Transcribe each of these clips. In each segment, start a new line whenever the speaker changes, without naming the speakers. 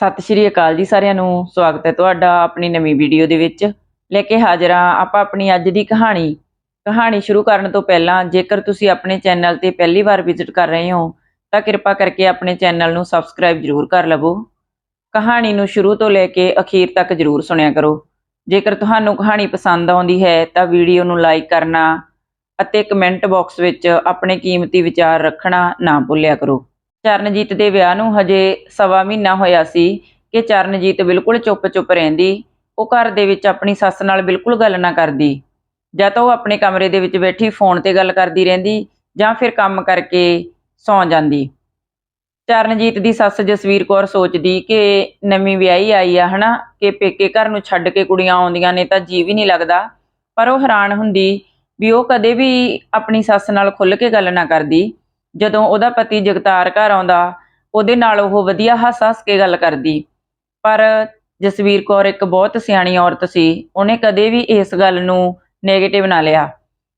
ਸਤਿ ਸ਼੍ਰੀ ਅਕਾਲ ਜੀ ਸਾਰਿਆਂ ਨੂੰ, ਸਵਾਗਤ ਹੈ ਤੁਹਾਡਾ ਆਪਣੀ ਨਵੀਂ ਵੀਡੀਓ ਦੇ ਵਿੱਚ। ਲੈ ਕੇ ਹਾਜ਼ਰ ਹਾਂ ਆਪਾਂ ਆਪਣੀ ਅੱਜ ਦੀ ਕਹਾਣੀ। ਕਹਾਣੀ ਸ਼ੁਰੂ ਕਰਨ ਤੋਂ ਪਹਿਲਾਂ ਜੇਕਰ ਤੁਸੀਂ ਆਪਣੇ ਚੈਨਲ ਤੇ ਪਹਿਲੀ ਵਾਰ ਵਿਜ਼ਿਟ ਕਰ ਰਹੇ ਹੋ, ਤਾਂ ਕਿਰਪਾ ਕਰਕੇ ਆਪਣੇ ਚੈਨਲ ਨੂੰ ਸਬਸਕ੍ਰਾਈਬ ਜ਼ਰੂਰ ਕਰ ਲਵੋ। ਕਹਾਣੀ ਨੂੰ ਸ਼ੁਰੂ ਤੋਂ ਲੈ ਕੇ ਅਖੀਰ ਤੱਕ ਜ਼ਰੂਰ ਸੁਣਿਆ ਕਰੋ। ਜੇਕਰ ਤੁਹਾਨੂੰ ਕਹਾਣੀ ਪਸੰਦ ਆਉਂਦੀ ਹੈ, ਤਾਂ ਵੀਡੀਓ ਨੂੰ ਲਾਈਕ ਕਰਨਾ ਅਤੇ ਕਮੈਂਟ ਬਾਕਸ ਵਿੱਚ ਆਪਣੇ ਕੀਮਤੀ ਵਿਚਾਰ ਰੱਖਣਾ ਨਾ ਭੁੱਲਿਆ ਕਰੋ। ਚਰਨਜੀਤ ਦੇ ਵਿਆਹ ਨੂੰ ਹਜੇ ਸਵਾ ਮਹੀਨਾ ਹੋਇਆ ਸੀ ਕਿ ਚਰਨਜੀਤ ਬਿਲਕੁਲ ਚੁੱਪ-ਚੁੱਪ ਰਹਿੰਦੀ, ਉਹ ਘਰ ਦੇ ਵਿੱਚ ਆਪਣੀ ਸੱਸ ਨਾਲ ਬਿਲਕੁਲ ਗੱਲ ਨਾ ਕਰਦੀ। ਜਾਂ ਤਾਂ ਉਹ ਆਪਣੇ ਕਮਰੇ ਦੇ ਵਿੱਚ ਬੈਠੀ ਫੋਨ ਤੇ ਗੱਲ ਕਰਦੀ ਰਹਿੰਦੀ ਜਾਂ ਫਿਰ ਕੰਮ ਕਰਕੇ ਸੌਂ ਜਾਂਦੀ। ਚਰਨਜੀਤ ਦੀ ਸੱਸ ਜਸਵੀਰ ਕੌਰ ਸੋਚਦੀ ਕਿ ਨਵੀਂ ਵਿਆਹੀ ਆਈ ਆ, ਹਨਾ? ਕਿ ਪੇਕੇ ਘਰ ਨੂੰ ਛੱਡ ਕੇ ਕੁੜੀਆਂ ਆਉਂਦੀਆਂ ਨੇ ਤਾਂ ਜੀ ਵੀ ਨਹੀਂ ਲੱਗਦਾ। ਪਰ ਉਹ ਹੈਰਾਨ ਹੁੰਦੀ ਵੀ ਉਹ ਕਦੇ ਵੀ ਆਪਣੀ ਸੱਸ ਨਾਲ ਖੁੱਲ੍ਹ ਕੇ ਗੱਲ ਨਾ ਕਰਦੀ। ਜਦੋਂ ਉਹਦਾ ਪਤੀ ਜਗਤਾਰ ਘਰ ਆਉਂਦਾ, ਉਹਦੇ ਨਾਲ ਉਹ ਵਧੀਆ ਹੱਸ-ਹੱਸ ਕੇ ਗੱਲ ਕਰਦੀ। ਪਰ ਜਸਵੀਰ ਕੌਰ ਇੱਕ ਬਹੁਤ ਸਿਆਣੀ ਔਰਤ ਸੀ, ਉਹਨੇ ਕਦੇ ਵੀ ਇਸ ਗੱਲ ਨੂੰ ਨੈਗੇਟਿਵ ਨਾ ਲਿਆ।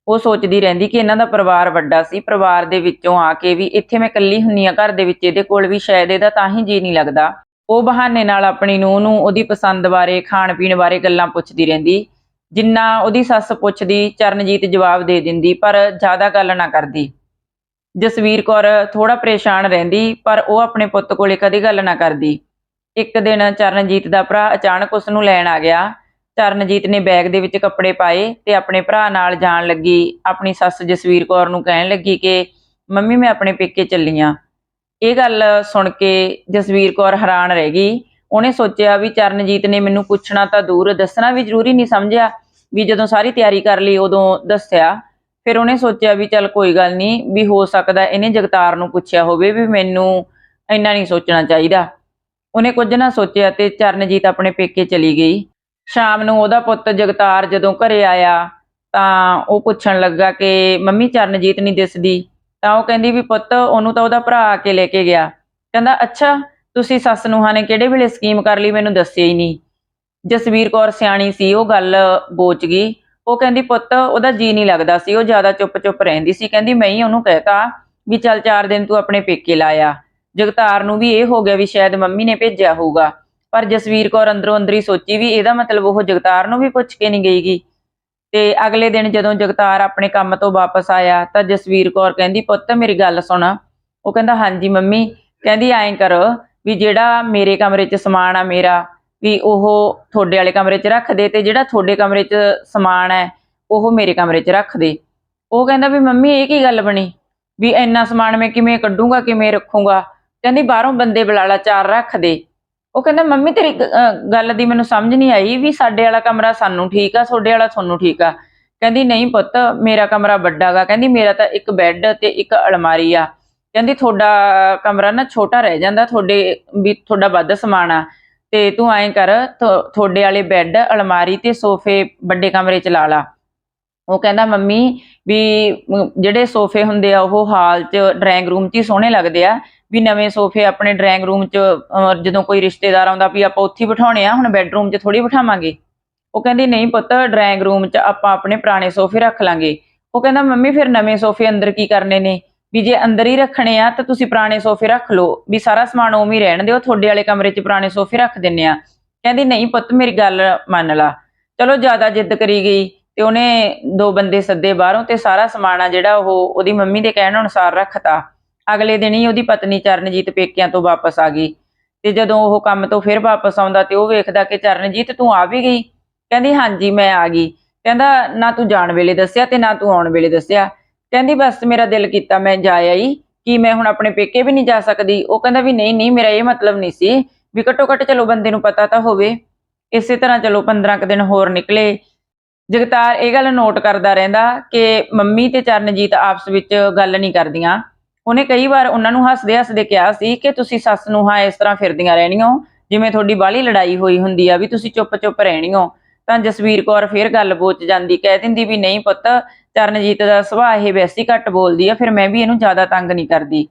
ਉਹ ਸੋਚਦੀ ਰਹਿੰਦੀ ਕਿ ਇਹਨਾਂ ਦਾ ਪਰਿਵਾਰ ਵੱਡਾ ਸੀ, ਪਰਿਵਾਰ ਦੇ ਵਿੱਚੋਂ ਆ ਕੇ ਵੀ ਇੱਥੇ ਮੈਂ ਇਕੱਲੀ ਹੁੰਨੀ ਆ ਘਰ ਦੇ ਵਿੱਚ ਇਹਦੇ ਕੋਲ ਵੀ ਸ਼ਾਇਦ ਇਹਦਾ ਤਾਂ ਹੀ ਜੀ ਨਹੀਂ ਲੱਗਦਾ। ਉਹ ਬਹਾਨੇ ਨਾਲ ਆਪਣੀ ਨੂੰਹ ਨੂੰ ਉਹਦੀ ਪਸੰਦ ਬਾਰੇ ਖਾਣ ਪੀਣ ਬਾਰੇ ਗੱਲਾਂ ਪੁੱਛਦੀ ਰਹਿੰਦੀ, ਜਿੰਨਾ ਉਹਦੀ ਸੱਸ ਪੁੱਛਦੀ ਚਰਨਜੀਤ ਜਵਾਬ ਦੇ ਦਿੰਦੀ, ਪਰ ਜ਼ਿਆਦਾ ਗੱਲ ਨਾ ਕਰਦੀ। ਜਸਵੀਰ ਕੌਰ ਥੋੜਾ ਪਰੇਸ਼ਾਨ ਰਹਿੰਦੀ, ਪਰ ਉਹ ਆਪਣੇ ਪੁੱਤ ਕੋਲੇ ਕਦੇ ਗੱਲ ਨਾ ਕਰਦੀ। ਇੱਕ ਦਿਨ ਚਰਨਜੀਤ ਦਾ ਭਰਾ ਅਚਾਨਕ ਉਸ ਨੂੰ ਲੈਣ ਆ ਗਿਆ। ਚਰਨਜੀਤ ਨੇ ਬੈਗ ਦੇ ਵਿੱਚ ਕੱਪੜੇ ਪਾਏ ਤੇ ਆਪਣੇ ਭਰਾ ਨਾਲ ਜਾਣ ਲੱਗੀ। ਆਪਣੀ ਸੱਸ ਜਸਵੀਰ ਕੌਰ ਨੂੰ ਕਹਿਣ ਲੱਗੀ ਕਿ, ਮੰਮੀ, ਮੈਂ ਆਪਣੇ ਪੇਕੇ ਚੱਲੀ ਆਂ। ਇਹ ਗੱਲ ਸੁਣ ਕੇ ਜਸਵੀਰ ਕੌਰ ਹੈਰਾਨ ਰਹਿ ਗਈ। ਉਹਨੇ ਸੋਚਿਆ ਵੀ ਚਰਨਜੀਤ ਨੇ ਮੈਨੂੰ ਪੁੱਛਣਾ ਤਾਂ ਦੂਰ, ਦੱਸਣਾ ਵੀ ਜ਼ਰੂਰੀ ਨਹੀਂ ਸਮਝਿਆ। ਵੀ ਜਦੋਂ ਸਾਰੀ ਤਿਆਰੀ ਕਰ ਲਈ, ਉਦੋਂ ਦੱਸਿਆ ਫਿਰ ਉਹਨੇ ਸੋਚਿਆ ਵੀ ਚੱਲ ਕੋਈ ਗੱਲ ਨਹੀਂ, ਵੀ ਹੋ ਸਕਦਾ ਇਹਨੇ ਜਗਤਾਰ ਨੂੰ ਪੁੱਛਿਆ ਹੋਵੇ ਵੀ ਮੈਨੂੰ ਇੰਨਾ ਨਹੀਂ ਸੋਚਣਾ ਚਾਹੀਦਾ। ਉਹਨੇ ਕੁਝ ਨਾ ਸੋਚਿਆ ਤੇ ਚਰਨਜੀਤ ਆਪਣੇ ਪੇਕੇ ਚਲੀ ਗਈ। ਸ਼ਾਮ ਨੂੰ ਉਹਦਾ ਪੁੱਤ ਜਗਤਾਰ ਜਦੋਂ ਘਰੇ ਆਇਆ ਤਾਂ ਉਹ ਪੁੱਛਣ ਲੱਗਾ ਕਿ, ਮੰਮੀ, ਚਰਨਜੀਤ ਨਹੀਂ ਦਿਸਦੀ? ਤਾਂ ਉਹ ਕਹਿੰਦੀ ਵੀ, ਪੁੱਤ, ਉਹਨੂੰ ਤਾਂ ਉਹਦਾ ਭਰਾ ਆ ਕੇ ਲੈ ਕੇ ਗਿਆ। ਕਹਿੰਦਾ, ਅੱਛਾ, ਤੁਸੀਂ ਸੱਸ ਨੂੰਹਾਂ ਨੇ ਕਿਹੜੇ ਵੇਲੇ ਸਕੀਮ ਕਰ ਲਈ? ਮੈਨੂੰ ਦੱਸਿਆ ਹੀ ਨਹੀਂ। ਜਸਵੀਰ ਕੌਰ ਸਿਆਣੀ ਸੀ, ਉਹ ਗੱਲ ਬੋਚ ਗਈ। ਉਹ ਕਹਿੰਦੀ, ਪੁੱਤ, ਉਹਦਾ ਜੀ ਨਹੀਂ ਲੱਗਦਾ ਸੀ। ਉਹ ਜ਼ਿਆਦਾ ਚੁੱਪ-ਚੁੱਪ ਰਹਿੰਦੀ ਸੀ। ਕਹਿੰਦੀ, ਮੈਂ ਹੀ ਉਹਨੂੰ ਕਹਿਤਾ ਵੀ ਚੱਲ 4 ਦਿਨ ਤੂੰ ਆਪਣੇ ਪੇਕੇ ਲਾਇਆ। ਜਗਤਾਰ ਨੂੰ ਵੀ ਇਹ ਹੋ ਗਿਆ ਵੀ ਸ਼ਾਇਦ ਮੰਮੀ ਨੇ ਭੇਜਿਆ ਹੋਊਗਾ। ਪਰ ਜਸਵੀਰ ਕੌਰ ਅੰਦਰੋਂ ਅੰਦਰੀ ਸੋਚੀ ਵੀ ਇਹਦਾ ਮਤਲਬ ਉਹ ਜਗਤਾਰ ਨੂੰ ਵੀ ਪੁੱਛ ਕੇ ਨਹੀਂ ਗਈਗੀ। ਤੇ ਅਗਲੇ ਦਿਨ ਜਦੋਂ ਜਗਤਾਰ ਆਪਣੇ ਕੰਮ ਤੋਂ ਵਾਪਸ ਆਇਆ, ਤਾਂ ਜਸਵੀਰ ਕੌਰ ਕਹਿੰਦੀ, ਪੁੱਤ, ਮੇਰੀ ਗੱਲ ਸੁਣ। ਉਹ ਕਹਿੰਦਾ, ਹਾਂਜੀ ਮੰਮੀ। ਕਹਿੰਦੀ, ਐਂ ਕਰ ਵੀ ਜਿਹੜਾ ਮੇਰੇ ਕਮਰੇ 'ਚ ਸਮਾਨ ਆ ਮੇਰਾ ਵੀ ਉਹ ਤੁਹਾਡੇ ਵਾਲੇ ਕਮਰੇ 'ਚ ਰੱਖ ਦੇ ਤੇ ਜਿਹੜਾ ਤੁਹਾਡੇ ਕਮਰੇ 'ਚ ਸਮਾਨ ਹੈ, ਉਹ ਮੇਰੇ ਕਮਰੇ 'ਚ ਰੱਖ ਦੇ ਉਹ ਕਹਿੰਦਾ ਵੀ ਮੰਮੀ, ਇਹ ਕੀ ਗੱਲ ਬਣੀ? ਵੀ ਇੰਨਾ ਸਮਾਨ ਮੈਂ ਕਿਵੇਂ ਕੱਢੂੰਗਾ, ਕਿਵੇਂ ਰੱਖੂੰਗਾ? ਕਹਿੰਦੀ ਬਾਹਰੋਂ ਬੰਦੇ ਬੁਲਾਲਾ ਚਾਰ ਰੱਖ ਦੇ ਉਹ ਕਹਿੰਦਾ, ਮੰਮੀ, ਤੇਰੀ ਗੱਲ ਦੀ ਮੈਨੂੰ ਸਮਝ ਨਹੀਂ ਆਈ ਵੀ ਸਾਡੇ ਵਾਲਾ ਕਮਰਾ ਸਾਨੂੰ ਠੀਕ ਆ, ਤੁਹਾਡੇ ਵਾਲਾ ਤੁਹਾਨੂੰ ਠੀਕ ਆ। ਕਹਿੰਦੀ, ਨਹੀਂ ਪੁੱਤ, ਮੇਰਾ ਕਮਰਾ ਵੱਡਾ ਗਾ। ਕਹਿੰਦੀ, ਮੇਰਾ ਤਾਂ ਇੱਕ ਬੈੱਡ ਤੇ ਇੱਕ ਅਲਮਾਰੀ ਆ। ਕਹਿੰਦੀ, ਤੁਹਾਡਾ ਕਮਰਾ ਨਾ ਛੋਟਾ ਰਹਿ ਜਾਂਦਾ, ਤੁਹਾਡੇ, ਵੀ ਤੁਹਾਡਾ ਵੱਧ ਸਮਾਨ ਆ। ਤੇ ਤੂੰ ਐਂ ਕਰ, ਥੋ- ਤੁਹਾਡੇ ਵਾਲੇ ਬੈੱਡ ਅਲਮਾਰੀ ਤੇ ਸੋਫੇ ਵੱਡੇ ਕਮਰੇ ਚ ਲਾ ਲਾ। ਉਹ ਕਹਿੰਦਾ, ਮੰਮੀ, ਵੀ ਜਿਹੜੇ ਸੋਫੇ ਹੁੰਦੇ ਆ, ਉਹ ਹਾਲ 'ਚ ਡਰਾਇੰਗ ਰੂਮ 'ਚ ਹੀ ਸੋਹਣੇ ਲੱਗਦੇ ਆ। ਵੀ ਨਵੇਂ ਸੋਫੇ ਆਪਣੇ ਡਰਾਇੰਗ ਰੂਮ 'ਚ ਜਦੋਂ ਕੋਈ ਰਿਸ਼ਤੇਦਾਰ ਆਉਂਦਾ, ਵੀ ਆਪਾਂ ਉੱਥੇ ਹੀ ਬਿਠਾਉਣੇ ਆ, ਹੁਣ ਬੈੱਡਰੂਮ 'ਚ ਥੋੜੀ ਬਿਠਾਵਾਂਗੇ? ਉਹ ਕਹਿੰਦੀ, ਨਹੀਂ ਪੁੱਤ ਡਰਾਇੰਗ ਰੂਮ 'ਚ ਆਪਾਂ ਆਪਣੇ ਪੁਰਾਣੇ ਸੋਫੇ ਰੱਖ ਲਾਂਗੇ। ਉਹ ਕਹਿੰਦਾ, ਮੰਮੀ, ਫਿਰ ਨਵੇਂ ਸੋਫੇ ਅੰਦਰ ਕੀ ਕਰਨੇ ਨੇ? ਵੀ ਜੇ ਅੰਦਰ ਹੀ ਰੱਖਣੇ ਆ ਤਾਂ ਤੁਸੀਂ ਪੁਰਾਣੇ ਸੋਫੇ ਰੱਖ ਲਓ। ਵੀ ਸਾਰਾ ਸਮਾਨ ਉਵੇਂ ਹੀ ਰਹਿਣ ਦਿਓ, ਤੁਹਾਡੇ ਵਾਲੇ ਕਮਰੇ 'ਚ ਪੁਰਾਣੇ ਸੋਫੇ ਰੱਖ ਦਿੰਨੇ ਆ। ਕਹਿੰਦੀ, ਨਹੀਂ ਪੁੱਤ, ਮੇਰੀ ਗੱਲ ਮੰਨ ਲਾ। ਚਲੋ ਜ਼ਿਆਦਾ ਜਿੱਦ ਕਰੀ ਗਈ ਤੇ ਉਹਨੇ ਦੋ ਬੰਦੇ ਸੱਦੇ ਬਾਹਰੋਂ ਤੇ ਸਾਰਾ ਸਮਾਨ ਆ ਜਿਹੜਾ ਉਹ ਉਹਦੀ ਮੰਮੀ ਦੇ ਕਹਿਣ ਅਨੁਸਾਰ ਰੱਖਤਾ। ਅਗਲੇ ਦਿਨ ਹੀ ਉਹਦੀ ਪਤਨੀ ਚਰਨਜੀਤ ਪੇਕਿਆਂ ਤੋਂ ਵਾਪਸ ਆ ਗਈ ਤੇ ਜਦੋਂ ਉਹ ਕੰਮ ਤੋਂ ਫਿਰ ਵਾਪਸ ਆਉਂਦਾ ਤੇ ਉਹ ਵੇਖਦਾ ਕਿ ਚਰਨਜੀਤ, ਤੂੰ ਆ ਵੀ ਗਈ? ਕਹਿੰਦੀ, ਹਾਂਜੀ, ਮੈਂ ਆ ਗਈ। ਕਹਿੰਦਾ, ਨਾ ਤੂੰ ਜਾਣ ਵੇਲੇ ਦੱਸਿਆ ਤੇ ਨਾ ਤੂੰ ਆਉਣ ਵੇਲੇ ਦੱਸਿਆ। ਕਹਿੰਦੀ, ਬਸ ਮੇਰਾ ਦਿਲ ਕੀਤਾ, ਮੈਂ ਜਾ ਆਈ। ਕਿ ਮੈਂ ਹੁਣ ਆਪਣੇ ਪੇਕੇ ਵੀ ਨਹੀਂ ਜਾ ਸਕਦੀ? ਉਹ ਕਹਿੰਦਾ ਵੀ, ਨਹੀਂ ਨਹੀਂ, ਮੇਰਾ ਇਹ ਮਤਲਬ ਨਹੀਂ ਸੀ ਵੀ ਘੱਟੋ ਘੱਟ ਚਲੋ ਬੰਦੇ ਨੂੰ ਪਤਾ ਤਾਂ ਹੋਵੇ। ਇਸੇ ਤਰ੍ਹਾਂ ਚਲੋ 15 ਕੁ ਦਿਨ ਹੋਰ ਨਿਕਲੇ। ਜਗਤਾਰ ਇਹ ਗੱਲ ਨੋਟ ਕਰਦਾ ਰਹਿੰਦਾ ਕਿ ਮੰਮੀ ਤੇ ਚਰਨਜੀਤ ਆਪਸ ਵਿੱਚ ਗੱਲ ਨਹੀਂ ਕਰਦੀਆਂ। ਉਹਨੇ ਕਈ ਵਾਰ ਉਹਨਾਂ ਨੂੰ ਹੱਸਦੇ ਹੱਸਦੇ ਕਿਹਾ ਸੀ ਕਿ, ਤੁਸੀਂ ਸੱਸ ਨੂੰ ਹਾਂ ਇਸ ਤਰ੍ਹਾਂ ਫਿਰਦੀਆਂ ਰਹਿਣੀਆਂ ਜਿਵੇਂ ਤੁਹਾਡੀ ਬਾਹਲੀ ਲੜਾਈ ਹੋਈ ਹੁੰਦੀ ਆ ਵੀ ਤੁਸੀਂ ਚੁੱਪ ਚੁੱਪ ਰਹਿਣੀਓ। ਤਾਂ ਜਸਵੀਰ ਕੌਰ ਫਿਰ ਗੱਲ ਬੋਚ ਜਾਂਦੀ, ਕਹਿ ਦਿੰਦੀ ਵੀ, ਨਹੀਂ ਪੁੱਤ ਚਰਨਜੀਤ ਦਾ ਸੁਭਾਅ ਇਹ ਵੈਸੀ ਘੱਟ ਬੋਲਦੀ ਆ, ਫਿਰ ਮੈਂ ਵੀ ਇਹਨੂੰ ਜ਼ਿਆਦਾ ਤੰਗ ਨਹੀਂ ਕਰਦੀ।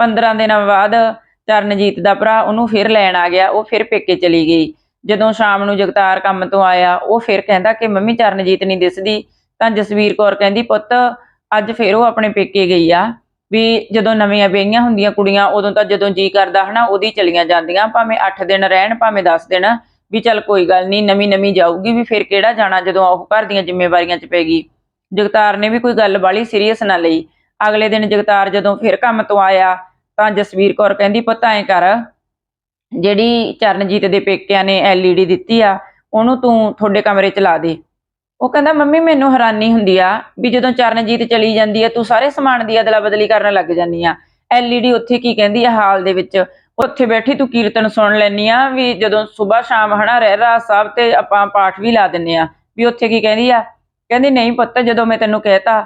15 ਦਿਨਾਂ ਬਾਅਦ ਚਰਨਜੀਤ ਦਾ ਭਰਾ ਉਹਨੂੰ ਫਿਰ ਲੈਣ ਆ ਗਿਆ, ਉਹ ਫਿਰ ਪੇਕੇ ਚਲੀ ਗਈ। ਜਦੋਂ ਸ਼ਾਮ ਨੂੰ ਜਗਤਾਰ ਕੰਮ ਤੋਂ ਆਇਆ, ਉਹ ਫਿਰ ਕਹਿੰਦਾ ਕਿ ਮੰਮੀ ਚਰਨਜੀਤ ਨਹੀਂ ਦਿਸਦੀ, ਤਾਂ ਜਸਵੀਰ ਕੌਰ ਕਹਿੰਦੀ, ਪੁੱਤ, ਅੱਜ ਫਿਰ ਉਹ ਆਪਣੇ ਪੇਕੇ ਗਈ ਆ। ਵੀ ਜਦੋਂ ਨਵੀਆਂ ਵਿਆਹੀਆਂ ਹੁੰਦੀਆਂ ਕੁੜੀਆਂ, ਉਦੋਂ ਤਾਂ ਜਦੋਂ ਜੀ ਕਰਦਾ ਹਨਾ, ਉਹਦੀ ਚਲੀਆਂ ਜਾਂਦੀਆਂ, ਭਾਵੇਂ 8 ਦਿਨ ਰਹਿਣ, ਭਾਵੇਂ 10 ਦਿਨ, ਵੀ ਚੱਲ ਕੋਈ ਗੱਲ ਨਹੀਂ ਨਵੀਂ ਨਵੀਂ ਜਾਊਗੀ, ਵੀ ਫਿਰ ਕਿਹੜਾ ਜਾਣਾ ਜਦੋਂ ਉਹ ਘਰ ਦੀਆਂ ਜ਼ਿੰਮੇਵਾਰੀਆਂ 'ਚ ਪੈਗੀ ਜਗਤਾਰ ਨੇ ਵੀ ਕੋਈ ਗੱਲ ਬਾਲੀ ਸੀਰੀਅਸ ਨਾ ਲਈ। ਅਗਲੇ ਦਿਨ ਜਗਤਾਰ ਜਦੋਂ ਫਿਰ ਕੰਮ ਤੋਂ ਆਇਆ, ਤਾਂ ਜਸਵੀਰ ਕੌਰ ਕਹਿੰਦੀ, ਪੁੱਤ ਐਂ ਕਰ, ਜਿਹੜੀ ਚਰਨਜੀਤ ਦੇ ਪੇਕਿਆਂ ਨੇ ਐਲਈਡੀ ਦਿੱਤੀ ਆ, ਉਹਨੂੰ ਤੂੰ ਤੁਹਾਡੇ ਕਮਰੇ 'ਚ ਲਾ ਦੇ। ਉਹ ਕਹਿੰਦਾ, ਮੰਮੀ, ਮੈਨੂੰ ਹੈਰਾਨੀ ਹੁੰਦੀ ਆ ਵੀ ਜਦੋਂ ਚਰਨਜੀਤ ਚਲੀ ਜਾਂਦੀ ਆ, ਤੂੰ ਸਾਰੇ ਸਮਾਨ ਦੀ ਅਦਲਾ ਬਦਲੀ ਕਰਨ ਲੱਗ ਜਾਂਦੀ ਆ। ਐਲਈਡੀ ਉੱਥੇ ਕੀ ਕਹਿੰਦੀ ਆ ਹਾਲ ਦੇ ਵਿੱਚ? ਉੱਥੇ ਬੈਠੀ ਤੂੰ ਕੀਰਤਨ ਸੁਣ ਲੈਨੀ ਆ ਵੀ ਜਦੋਂ ਸਵੇਰ ਸ਼ਾਮ ਹਨਾ ਰਹਿਰਾਸ ਸਾਹਿਬ ਤੇ ਆਪਾਂ ਪਾਠ ਵੀ ਲਾ ਦਿੰਨੇ ਆ। ਵੀ ਉੱਥੇ ਕੀ ਕਹਿੰਦੀ ਆ? ਕਹਿੰਦੀ, ਨਹੀਂ ਪੁੱਤ, ਜਦੋਂ ਮੈਂ ਤੈਨੂੰ ਕਹਿਤਾ।